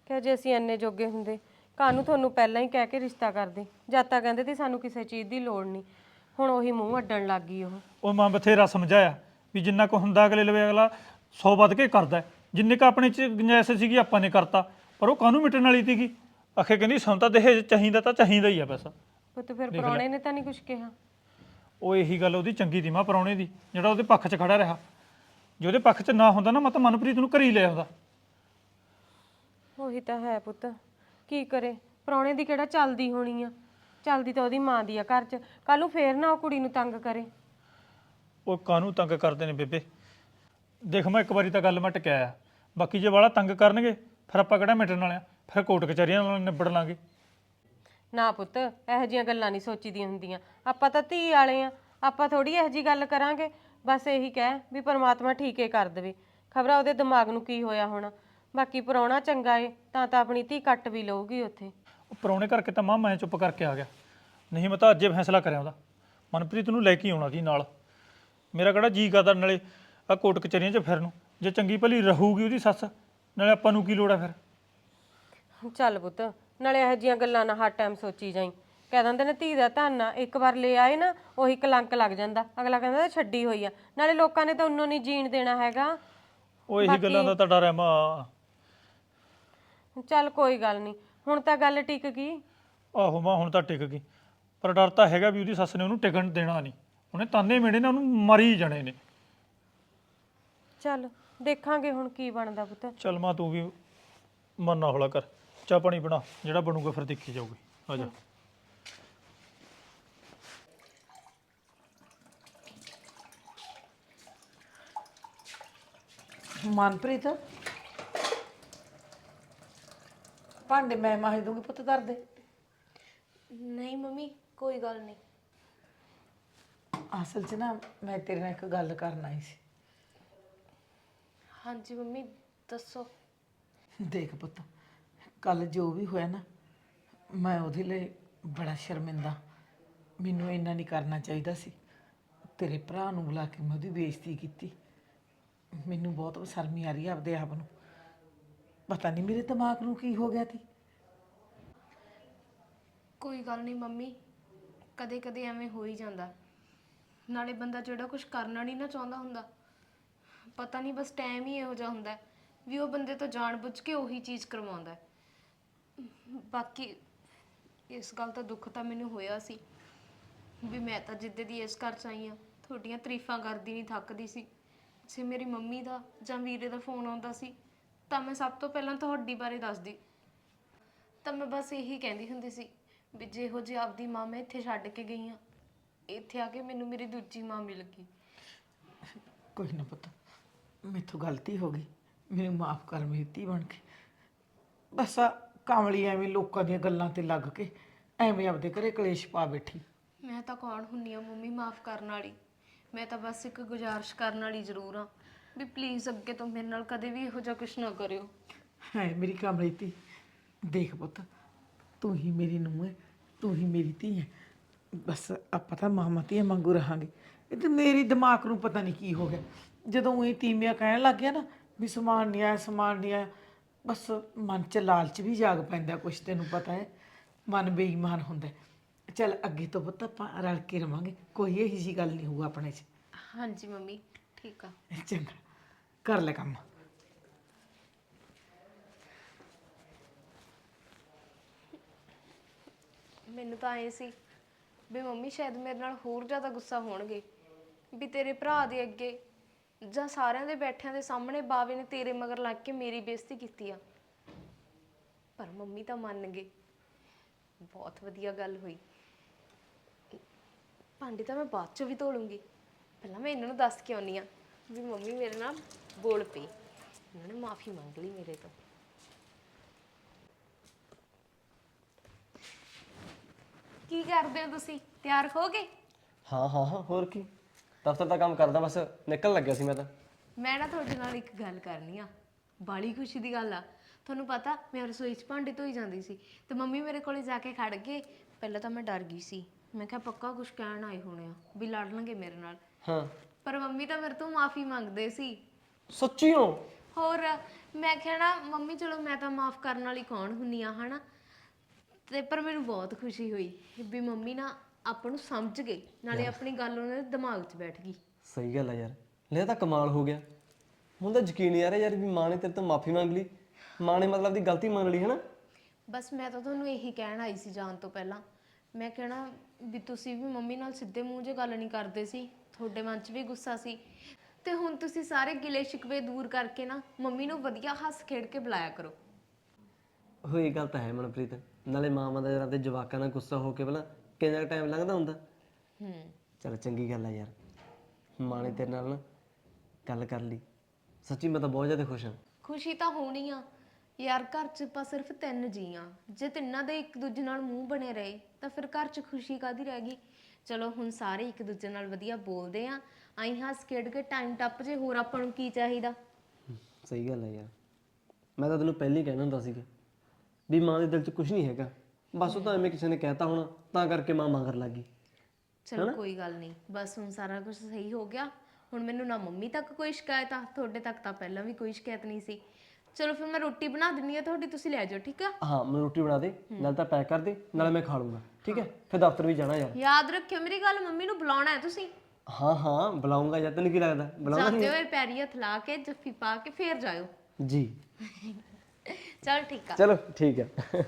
ਕਿ ਜੇ ਅਸੀਂ ਐਨੇ ਜੋਗੇ ਹੁੰਦੇ ਕਾਨੂੰ ਤੁਹਾਨੂੰ ਪਹਿਲਾਂ ਹੀ ਕਹਿ ਕੇ ਰਿਸ਼ਤਾ ਕਰਦੇ? ਜਦ ਤਾਂ ਕਹਿੰਦੇ ਤੇ ਸਾਨੂੰ ਕਿਸੇ ਚੀਜ਼ ਦੀ ਲੋੜ ਨਹੀਂ ਹੁਣ ਉਹੀ ਮੂੰਹ ਅੱਡਣ ਲੱਗ ਗਈ ਉਹ। ਉਹ ਮਾਂ ਬਥੇਰਾ ਸਮਝਾਇਆ ਵੀ ਜਿੰਨਾ ਕੁ ਹੁੰਦਾ ਅਗਲੇ ਲਵੇ ਅਗਲਾ 100 ਵੱਧ ਕੇ ਕਰਦਾ। ਹੈ। ਜਿੰਨੇ ਕ ਆਪਣੇ ਚ ਗੁੰਜਾਇਸ਼ ਸੀਗੀ ਆਪਾਂ ਨੇ ਕਰਤਾ ਪਰ ਉਹ ਕਾਹਨੂੰ ਮਿਟਣ ਵਾਲੀ ਸੀਗੀ? ਆਖੇ ਕਹਿੰਦੀ ਸਾਨੂੰ ਤਾਂ ਦਹੇਜ ਚਾਹੀਦਾ ਤਾਂ ਚਾਹੀਦਾ ਹੀ ਆ ਪੈਸਾ ਪੁੱਤ ਫਿਰ ਪ੍ਰਾਹੁਣੇ ਨੇ ਤਾਂ ਨਹੀਂ ਕੁਝ ਕਿਹਾ। ਉਹ ਇਹੀ ਗੱਲ ਉਹਦੀ ਚੰਗੀ ਸੀ ਮਾਂ ਪਰੌਣੇ ਦੀ ਜਿਹੜਾ ਉਹਦੇ ਪੱਖ 'ਚ ਖੜਾ ਰਿਹਾ। ਜੇ ਉਹਦੇ ਪੱਖ 'ਚ ਨਾ ਹੁੰਦਾ ਨਾ ਮੈਂ ਤਾਂ ਮਨਪ੍ਰੀਤ ਨੂੰ ਘਰੀ ਲੈ ਆਉਂਦਾ। ਉਹੀ ਤਾਂ ਹੈ ਪੁੱਤ। ਕੀ ਕਰੇ? ਪ੍ਰਾਹੁਣੇ ਦੀ ਕਿਹੜਾ ਚੱਲਦੀ ਹੋਣੀ ਆ? ਚੱਲਦੀ ਤਾਂ ਉਹਦੀ ਮਾਂ ਦੀ ਆ ਘਰ 'ਚ। ਕੱਲ ਨੂੰ ਫੇਰ ਨਾ ਉਹ ਕੁੜੀ ਨੂੰ ਤੰਗ ਕਰੇ। ਉਹ ਕਾਹਨੂੰ ਤੰਗ ਕਰਦੇ ਨੇ ਬੇਬੇ? ਦੇਖ ਮੈਂ ਇੱਕ ਵਾਰੀ ਤਾਂ ਗੱਲ ਮੈਂ ਟਕਿਆ ਆ। ਬਾਕੀ ਜੇ ਵਾਲਾ ਤੰਗ ਕਰਨਗੇ ਫਿਰ ਆਪਾਂ ਕਿਹੜਾ ਮਿਟਣ ਵਾਲਿਆ ਫਿਰ ਕੋਰਟ ਕਚਹਿਰੀਆਂ ਨਾਲ ਨਿਬੜ ਲਾਂਗੇ। ਨਾ ਪੁੱਤ ਇਹੋ ਜੀਆਂ ਗੱਲਾਂ ਨਹੀਂ ਸੋਚੀਦੀਆਂ ਹੁੰਦੀਆਂ। ਆਪਾਂ ਤਾਂ ਧੀ ਵਾਲੇ ਆ ਆਪਾਂ ਥੋੜੀ ਇਹੋ ਜੀ ਗੱਲ ਕਰਾਂਗੇ। ਬਸ ਇਹੀ ਕਹਿ ਵੀ ਪਰਮਾਤਮਾ ਠੀਕੇ ਕਰ ਦੇਵੇ। ਖਬਰਾਂ ਉਹਦੇ ਦਿਮਾਗ ਨੂੰ ਕੀ ਹੋਇਆ ਹੋਣਾ। ਬਾਕੀ ਪਰੌਣਾ ਚੰਗਾ ਏ ਤਾਂ ਤਾਂ ਆਪਣੀ ਧੀ ਕੱਟ ਵੀ ਲਊਗੀ ਉੱਥੇ। ਉਹ ਪਰੌਣੇ ਕਰਕੇ ਤਾਂ ਮਾਂ ਮੈਂ ਚੁੱਪ ਕਰਕੇ ਆ ਗਿਆ। ਨਹੀਂ ਮੈਂ ਤਾਂ ਅੱਜੇ ਫੈਸਲਾ ਕਰਿਆ ਉਹਦਾ। ਮਨਪ੍ਰੀਤ ਨੂੰ ਲੈ ਕੇ ਆਉਣਾ ਸੀ ਨਾਲ। ਮੇਰਾ ਕਿਹੜਾ ਜੀ ਕਰਦਾ ਨਾਲੇ ਆ ਕੋਰਟ ਕਚਹਿਰੀਆਂ 'ਚ ਫਿਰਨ ਨੂੰ। ਜੇ ਚੰਗੀ ਭਲੀ ਰਹੂਗੀ ਉਹਦੀ ਸੱਸ ਨਾਲੇ ਆਪਾਂ ਨੂੰ ਕੀ ਲੋੜ ਆ ਫਿਰ? ਚੱਲ ਪੁੱਤ ਨਾਲੇ ਇਹੋ ਜੀਆਂ ਗੱਲਾਂ ਨਾ ਹਰ ਟਾਈਮ ਸੋਚੀ ਜਾਈ। ਕਹਿ ਦਿੰਦੇ ਨੇ ਧੀ ਦਾ ਧਨ ਆ ਇੱਕ ਵਾਰ ਲੈ ਆਏ ਨਾ ਉਹੀ ਕਲੰਕ ਲੱਗ ਜਾਂਦਾ। ਅਗਲਾ ਕਹਿੰਦਾ ਛੱਡੀ ਹੋਈ ਆ। ਨਾਲੇ ਲੋਕਾਂ ਨੇ ਤਾਂ ਉਹਨੂੰ ਨਹੀਂ ਜੀਣ ਦੇਣਾ ਹੈਗਾ। ਉਹ ਇਹੀ ਗੱਲਾਂ ਦਾ ਤਾਂ ਡਰ ਹੈ ਮਾਂ ਚੱਲ ਕੋਈ ਗੱਲ ਨਹੀਂ। ਹੁਣ ਤਾਂ ਗੱਲ ਟਿਕ ਗਈ। ਆਹੋ ਮਾਂ ਹੁਣ ਤਾਂ ਟਿਕ ਗਈ। ਪਰ ਡਰ ਤਾਂ ਹੈਗਾ ਵੀ ਉਹਦੀ ਸੱਸ ਨੇ ਉਹਨੂੰ ਟਿਕਣ ਦੇਣਾ ਨਹੀਂ। ਉਹਨੇ ਤਾਨੇ ਮੇੜੇ ਨੇ ਉਹਨੂੰ ਮਾਰੀ ਜਾਣੇ ਨੇ। ਚੱਲ ਦੇਖਾਂਗੇ ਹੁਣ ਕੀ ਬਣਦਾ ਪੁੱਤ। ਚੱਲ ਮਾਂ ਤੂੰ ਵੀ ਮਨ ਨਾ ਹੌਲਾ ਕਰ। ਚਾਹ ਪਾਣੀ ਬਣਾ ਜਿਹੜਾ ਬਣੂਗਾ ਫਿਰ ਦੇਖੀ ਜਾਊਗੀ। ਆ ਜਾ। ਮਨਪ੍ਰੀਤ? ਭਾਂਡੇ ਮੈਂ ਮਾਹੀ ਦੂੰਗੀ ਪੁੱਤ ਧਰ ਦੇ। ਨਹੀਂ ਮੰਮੀ ਕੋਈ ਗੱਲ ਨਹੀਂ। ਅਸਲ 'ਚ ਨਾ ਮੈਂ ਤੇਰੇ ਨਾਲ ਇੱਕ ਗੱਲ ਕਰਨ ਆਈ ਸੀ। ਹਾਂਜੀ ਮੰਮੀ ਦੱਸੋ। ਦੇਖ ਪੁੱਤ ਕੱਲ ਜੋ ਵੀ ਹੋਇਆ ਨਾ, ਮੈਂ ਉਹਦੇ ਲਈ ਬੜਾ ਸ਼ਰਮਿੰਦਾ। ਮੈਨੂੰ ਇੰਨਾ ਨਹੀਂ ਕਰਨਾ ਚਾਹੀਦਾ ਸੀ। ਤੇਰੇ ਭਰਾ ਨੂੰ ਬੁਲਾ ਕੇ ਮੈਂ ਉਹਦੀ ਬੇਇੱਜ਼ਤੀ ਕੀਤੀ। ਮੈਨੂੰ ਬਹੁਤ ਸ਼ਰਮੀ ਆ ਰਹੀ ਹੈ ਆਪਦੇ ਆਪ ਨੂੰ। ਪਤਾ ਨਹੀਂ ਮੇਰੇ ਦਿਮਾਗ ਨੂੰ ਕੀ ਹੋ ਗਿਆ ਸੀ। ਕੋਈ ਗੱਲ ਨਹੀਂ ਮੰਮੀ ਕਦੇ ਕਦੇ ਐਵੇਂ ਹੋ ਹੀ ਜਾਂਦਾ। ਨਾਲੇ ਬੰਦਾ ਜਿਹੜਾ ਕੁਝ ਕਰਨਾ ਨਹੀਂ ਨਾ ਚਾਹੁੰਦਾ ਹੁੰਦਾ। ਪਤਾ ਨਹੀਂ ਬਸ ਟਾਈਮ ਹੀ ਇਹੋ ਜਿਹਾ ਹੁੰਦਾ ਹੈ ਵੀ ਉਹ ਬੰਦੇ ਤੋਂ ਜਾਣਬੁੱਝ ਕੇ ਉਹੀ ਚੀਜ਼ ਕਰਵਾਉਂਦਾ ਹੈ। ਬਾਕੀ ਇਸ ਗੱਲ ਦਾ ਦੁੱਖ ਤਾਂ ਮੈਨੂੰ ਹੋਇਆ ਸੀ ਵੀ ਮੈਂ ਤਾਂ ਜਿੱਦੇ ਦੀ ਇਸ ਘਰ ਚ ਆਈ ਆ ਤੁਹਾਡੀਆਂ ਤਾਰੀਫਾਂ ਕਰਦੀ ਨਹੀਂ, ਥੱਕਦੀ ਸੀ। ਜੇ ਮੇਰੀ ਮੰਮੀ ਦਾ ਜਾਂ ਵੀਰੇ ਦਾ ਫੋਨ ਆਉਂਦਾ ਸੀ, ਤਾਂ ਮੈਂ ਸਭ ਤੋਂ ਪਹਿਲਾਂ ਤੁਹਾਡੀ ਬਾਰੇ ਦੱਸਦੀ। ਤਾਂ ਮੈਂ ਬਸ ਇਹੀ ਕਹਿੰਦੀ ਹੁੰਦੀ ਸੀ ਵੀ ਜਿਹੋ ਜਿਹੀ ਆਪਦੀ ਮਾਂ ਮੈਂ ਇੱਥੇ ਛੱਡ ਕੇ ਗਈ ਆ ਇੱਥੇ ਆ ਕੇ ਮੈਨੂੰ ਮੇਰੀ ਦੂਜੀ ਮਾਂ ਮਿਲ ਗਈ। ਕੋਈ ਨਾ ਪਤਾ, ਮੈਥੋਂ ਗਲਤੀ ਹੋ ਗਈ। ਮੈਨੂੰ ਮਾਫ ਕਰ ਮੇਰੀ ਧੀ ਬਣ ਕੇ ਬਸ ਆ ਕਾਮਲੀ ਐਵੇਂ ਲੋਕਾਂ ਦੀਆਂ ਗੱਲਾਂ ਤੇ ਲੱਗ ਕੇ ਐਵੇਂ ਆਪਦੇ ਘਰੇ ਕਲੇਸ਼ ਪਾ ਬੈਠੀ। ਮੈਂ ਤਾਂ ਕੌਣ ਹੁੰਨੀ ਆ ਮੰਮੀ ਮਾਫ ਕਰਨ ਵਾਲੀ? ਮੈਂ ਤਾਂ ਬਸ ਇੱਕ ਗੁਜ਼ਾਰਿਸ਼ ਕਰਨ ਵਾਲੀ ਜ਼ਰੂਰ ਆ। ਵੀ ਪਲੀਜ਼ ਅੱਗੇ ਤੋਂ ਮੇਰੇ ਨਾਲ ਕਦੇ ਵੀ ਇਹੋ ਜਿਹਾ ਕੁਝ ਨਾ ਕਰਿਓ। ਹੈ ਮੇਰੀ ਕਾਮਲੀ ਧੀ ਦੇਖ ਪੁੱਤ ਤੂੰ ਹੀ ਮੇਰੀ ਨੂੰਹ ਹੈ ਤੂੰ ਹੀ ਮੇਰੀ ਧੀ ਹੈ ਬਸ ਆਪਾਂ ਤਾਂ ਮਾਮਾ ਧੀਆਂ ਵਾਂਗੂ ਰਹਾਂਗੇ। ਇਹ ਤੇ ਮੇਰੀ ਦਿਮਾਗ ਨੂੰ ਪਤਾ ਨਹੀਂ ਕੀ ਹੋ ਗਿਆ। ਜਦੋਂ ਇਹ ਤੀਮੀਆਂ ਕਹਿਣ ਲੱਗ ਗਿਆ ਨਾ ਵੀ ਸਮਾਨ ਨਹੀਂ ਆਇਆ ਸਮਾਨ ਨਹੀਂ ਆਇਆ ਬਸ ਮਨ 'ਚ ਲਾਲਚ ਵੀ ਜਾਗ ਪੈਂਦਾ ਕੁਛ ਤੈਨੂੰ ਪਤਾ ਹੈ। ਮਨ ਬੇਈਮਾਨ ਹੁੰਦਾ ਹੈ। ਚੱਲ ਅੱਗੇ ਤੋਂ ਪੁੱਤ ਆਪਾਂ ਰਲ ਕੇ ਰਵਾਂਗੇ। ਕੋਈ ਇਹੋ ਜਿਹੀ ਗੱਲ ਨਹੀਂ ਹੋਊ ਆਪਣੇ 'ਚ। ਹਾਂਜੀ ਮੰਮੀ ਠੀਕ ਆ। ਚੰਗਾ ਕਰ ਲੈ ਕੰਮ। ਮੈਨੂੰ ਤਾਂ ਐ ਸੀ ਵੀ ਮੰਮੀ ਸ਼ਾਇਦ ਮੇਰੇ ਨਾਲ ਹੋਰ ਜ਼ਿਆਦਾ ਗੁੱਸਾ ਹੋਣਗੇ। ਵੀ ਤੇਰੇ ਭਰਾ ਦੇ ਅੱਗੇ ਜਾਂ ਸਾਰਿਆਂ ਦੇ ਬੈਠਿਆਂ ਦੇ ਸਾਹਮਣੇ ਬਾਵੇ ਨੇ ਤੇਰੇ ਮਗਰ ਲੱਗ ਕੇ ਮੇਰੀ ਬੇਇੱਜ਼ਤੀ ਕੀਤੀ ਆ? ਪਰ ਮੰਮੀ ਤਾਂ ਮੰਨ ਗਏ। ਬਹੁਤ ਵਧੀਆ ਗੱਲ ਹੋਈ। ਭਾਂਡੇ ਤਾਂ ਮੈਂ ਬਾਅਦ ਚੋਂ ਵੀ ਧੋ ਲੂੰਗੀ ਪਹਿਲਾਂ ਮੈਂ ਇਹਨਾਂ ਨੂੰ ਦੱਸ ਕੇ ਆਉਣੀ ਆ ਵੀ ਮੰਮੀ ਮੇਰੇ ਨਾਲ ਬੋਲ ਪਈ। ਇਹਨਾਂ ਨੇ ਮਾਫੀ ਮੰਗ ਲਈ ਮੇਰੇ ਤੋਂ। ਕੀ ਕਰਦੇ ਹੋ ਤੁਸੀਂ? ਤਿਆਰ ਹੋ ਗਏ ਹਾਂ ਹਾਂ ਹਾਂ, ਹੋਰ ਕੀ? ਦਫ਼ਤਰ ਦਾ ਕੰਮ ਕਰਦਾ ਬਸ ਨਿਕਲਣ ਲੱਗਿਆ ਸੀ ਮੈਂ ਤਾਂ। ਮੈਂ ਨਾ ਤੁਹਾਡੇ ਨਾਲ ਇੱਕ ਗੱਲ ਕਰਨੀ ਆ ਬਾਲੀ ਖੁਸ਼ੀ ਦੀ ਗੱਲ ਆ। ਤੁਹਾਨੂੰ ਪਤਾ ਮੈਂ ਰਸੋਈ 'ਚ ਭਾਂਡੇ ਧੋਈ ਜਾਂਦੀ ਸੀ ਤੇ ਮੰਮੀ ਮੇਰੇ ਕੋਲੇ ਜਾ ਕੇ ਖੜ ਗਏ। ਪਹਿਲਾਂ ਤਾਂ ਮੈਂ ਡਰ ਗਈ ਸੀ। ਮੈਂ ਕਿਹਾ ਪੱਕਾ ਕੁਝ ਕਹਿਣ ਆਏ ਹੋਣੇ ਆ ਵੀ ਲੜਨਗੇ ਮੇਰੇ ਨਾਲ। ਹਾਂ। ਪਰ ਮੰਮੀ ਤਾਂ ਮੇਰੇ ਤੋਂ ਮਾਫੀ ਮੰਗਦੇ ਸੀ। ਸੱਚੀ ਹੋ ਹੋਰ ਮੈਂ ਕਿਹਾ ਨਾ ਮੰਮੀ ਚਲੋ ਮੈਂ ਤਾਂ ਮਾਫ ਕਰਨ ਵਾਲੀ ਕੌਣ ਹੁੰਨੀ ਆ ਹਨਾ? ਤੇ ਪਰ ਮੈਨੂੰ ਬਹੁਤ ਖੁਸ਼ੀ ਹੋਈ ਵੀ ਮੰਮੀ ਨਾ ਆਪਾਂ ਨੂੰ ਸਮਝ ਗਏ ਨਾਲੇ ਆਪਣੀ ਗੱਲ ਉਹਨਾਂ ਦੇ ਦਿਮਾਗ 'ਚ ਬੈਠ ਗਈ। ਸਹੀ ਗੱਲ ਆ ਯਾਰ ਲੈ ਤਾਂ ਕਮਾਲ ਹੋ ਗਿਆ। ਹੁਣ ਤਾਂ ਯਕੀਨ ਰਿਹਾ ਯਾਰ ਵੀ ਮਾਂ ਨੇ ਤੇਰੇ ਤੋਂ ਮਾਫੀ ਮੰਗ ਲਈ। ਮਾਂ ਨੇ ਮਤਲਬ ਦੀ ਗਲਤੀ ਮੰਨ ਲਈ ਹੈ ਨਾ ਬਸ ਮੈਂ ਤਾਂ ਤੁਹਾਨੂੰ ਇਹੀ ਕਹਿਣ ਆਈ ਸੀ ਜਾਣ ਤੋਂ ਪਹਿਲਾਂ। ਮੈਂ ਕਹਿਣਾ ਵੀ ਤੁਸੀਂ ਵੀ ਮੰਮੀ ਨਾਲ ਸਿੱਧੇ ਮੂੰਹ 'ਚ ਗੱਲ ਨਹੀਂ ਕਰਦੇ ਸੀ ਤੁਹਾਡੇ ਮਨ 'ਚ ਵੀ ਗੁੱਸਾ ਸੀ। ਤੇ ਹੁਣ ਤੁਸੀਂ ਸਾਰੇ ਗਿਲੇ ਸ਼ਿਕਵੇ ਦੂਰ ਕਰਕੇ ਨਾ ਮੰਮੀ ਨੂੰ ਵਧੀਆ ਹੱਸ ਖੇਡ ਕੇ ਬੁਲਾਇਆ ਕਰੋ। ਹੋਈ ਗੱਲ ਤਾਂ ਹੈ ਮਨਪ੍ਰੀਤ ਨਾਲੇ ਮਾਵਾਂ ਦਾ ਜਰਾ ਤੇ ਜਵਾਕਾਂ ਨਾਲ ਗੁੱਸਾ ਹੋ ਕੇ ਪਹਿਲਾਂ ਕਿੰਨਾ ਟਾਈਮ ਲੰਘਦਾ ਹੁੰਦਾ। ਹੂੰ। ਚਲ ਚੰਗੀ ਗੱਲ ਆ ਯਾਰ। ਮਾਂ ਨੇ ਤੇਰੇ ਨਾਲ ਨਾ ਗੱਲ ਕਰ ਲਈ। ਸੱਚੀ ਮੈਂ ਤਾਂ ਬਹੁਤ ਜ਼ਿਆਦਾ ਖੁਸ਼ ਹਾਂ। ਖੁਸ਼ੀ ਤਾਂ ਹੋਣੀ ਆ। ਯਾਰ ਘਰ 'ਚ ਆਪਾਂ ਸਿਰਫ ਤਿੰਨ ਜੀ ਆ। ਜੇ ਤਿੰਨਾਂ ਦੇ ਇੱਕ ਦੂਜੇ ਨਾਲ ਮੂੰਹ ਬਣੇ ਰਹੇ ਤਾਂ ਫਿਰ ਘਰ 'ਚ ਖੁਸ਼ੀ ਕਾਦੀ ਰਹਿ ਗਈ? ਚਲੋ ਹੁਣ ਸਾਰੇ ਇੱਕ ਦੂਜੇ ਨਾਲ ਵਧੀਆ ਬੋਲਦੇ ਆ। ਆਈ ਹੱਸ ਖੇਡ ਕੇ ਟਾਈਮ ਟੱਪ ਜੇ ਹੋਰ ਆਪਾਂ ਨੂੰ ਕੀ ਚਾਹੀਦਾ? ਸਹੀ ਗੱਲ ਹੈ ਯਾਰ। ਮੈਂ ਤਾਂ ਤੈਨੂੰ ਪਹਿਲਾਂ ਹੀ ਕਹਿਣਾ ਹੁੰਦਾ ਸੀਗਾ ਵੀ ਮਾਂ ਦੇ ਦਿਲ 'ਚ ਕੁਝ ਨਹੀਂ ਹੈਗਾ। ਬਸ ਉਹ ਤਾਂ ਐਵੇਂ ਕਿਸੇ ਨੇ ਕਹਿਤਾ ਹੋਣਾ ਤਾਂ ਕਰਕੇ ਮਾਂ ਮਗਰ ਲੱਗ ਗਈ। ਚਲੋ ਕੋਈ ਗੱਲ ਨਹੀਂ ਬਸ ਹੁਣ ਸਾਰਾ ਕੁਝ ਸਹੀ ਹੋ ਗਿਆ। ਹੁਣ ਮੈਨੂੰ ਨਾ ਮੰਮੀ ਤੱਕ ਕੋਈ ਸ਼ਿਕਾਇਤ ਆ ਤੁਹਾਡੇ ਤੱਕ ਤਾਂ ਪਹਿਲਾਂ ਵੀ ਕੋਈ ਸ਼ਿਕਾਇਤ ਨਹੀਂ ਸੀ। ਚਲੋ ਫਿਰ ਮੈਂ ਰੋਟੀ ਬਣਾ ਦਿੰਨੀ ਆ ਤੁਹਾਡੀ ਤੁਸੀਂ ਲੈ ਜਾਓ ਠੀਕ ਆ? ਹਾਂ ਮੈਨੂੰ ਰੋਟੀ ਬਣਾ ਦੇ ਨਾਲ ਤਾਂ ਪੈਕ ਕਰ ਦੇ ਨਾਲੇ ਮੈਂ ਖਾ ਲੂੰਗਾ ਠੀਕ ਹੈ? ਫਿਰ ਦਫ਼ਤਰ ਵੀ ਜਾਣਾ ਯਾਰ। ਯਾਦ ਰੱਖਿਓ ਮੇਰੀ ਗੱਲ ਮੰਮੀ ਨੂੰ ਬੁਲਾਉਣਾ ਹੈ ਤੁਸੀਂ। ਹਾਂ ਹਾਂ ਬੁਲਾਉਂਗਾ ਜਾਂ ਤੈਨੂੰ ਕੀ ਲੱਗਦਾ? ਬੁਲਾਉਂਗਾ ਜਾਂਦੇ ਹੋਏ ਪੈਰੀ ਹੱਥ ਲਾ ਕੇ ਜੱਫੀ ਪਾ ਕੇ ਫੇਰ ਜਾਇਓ। ਜੀ। ਚਲ ਠੀਕ ਆ। ਚਲੋ ਠੀਕ ਹੈ।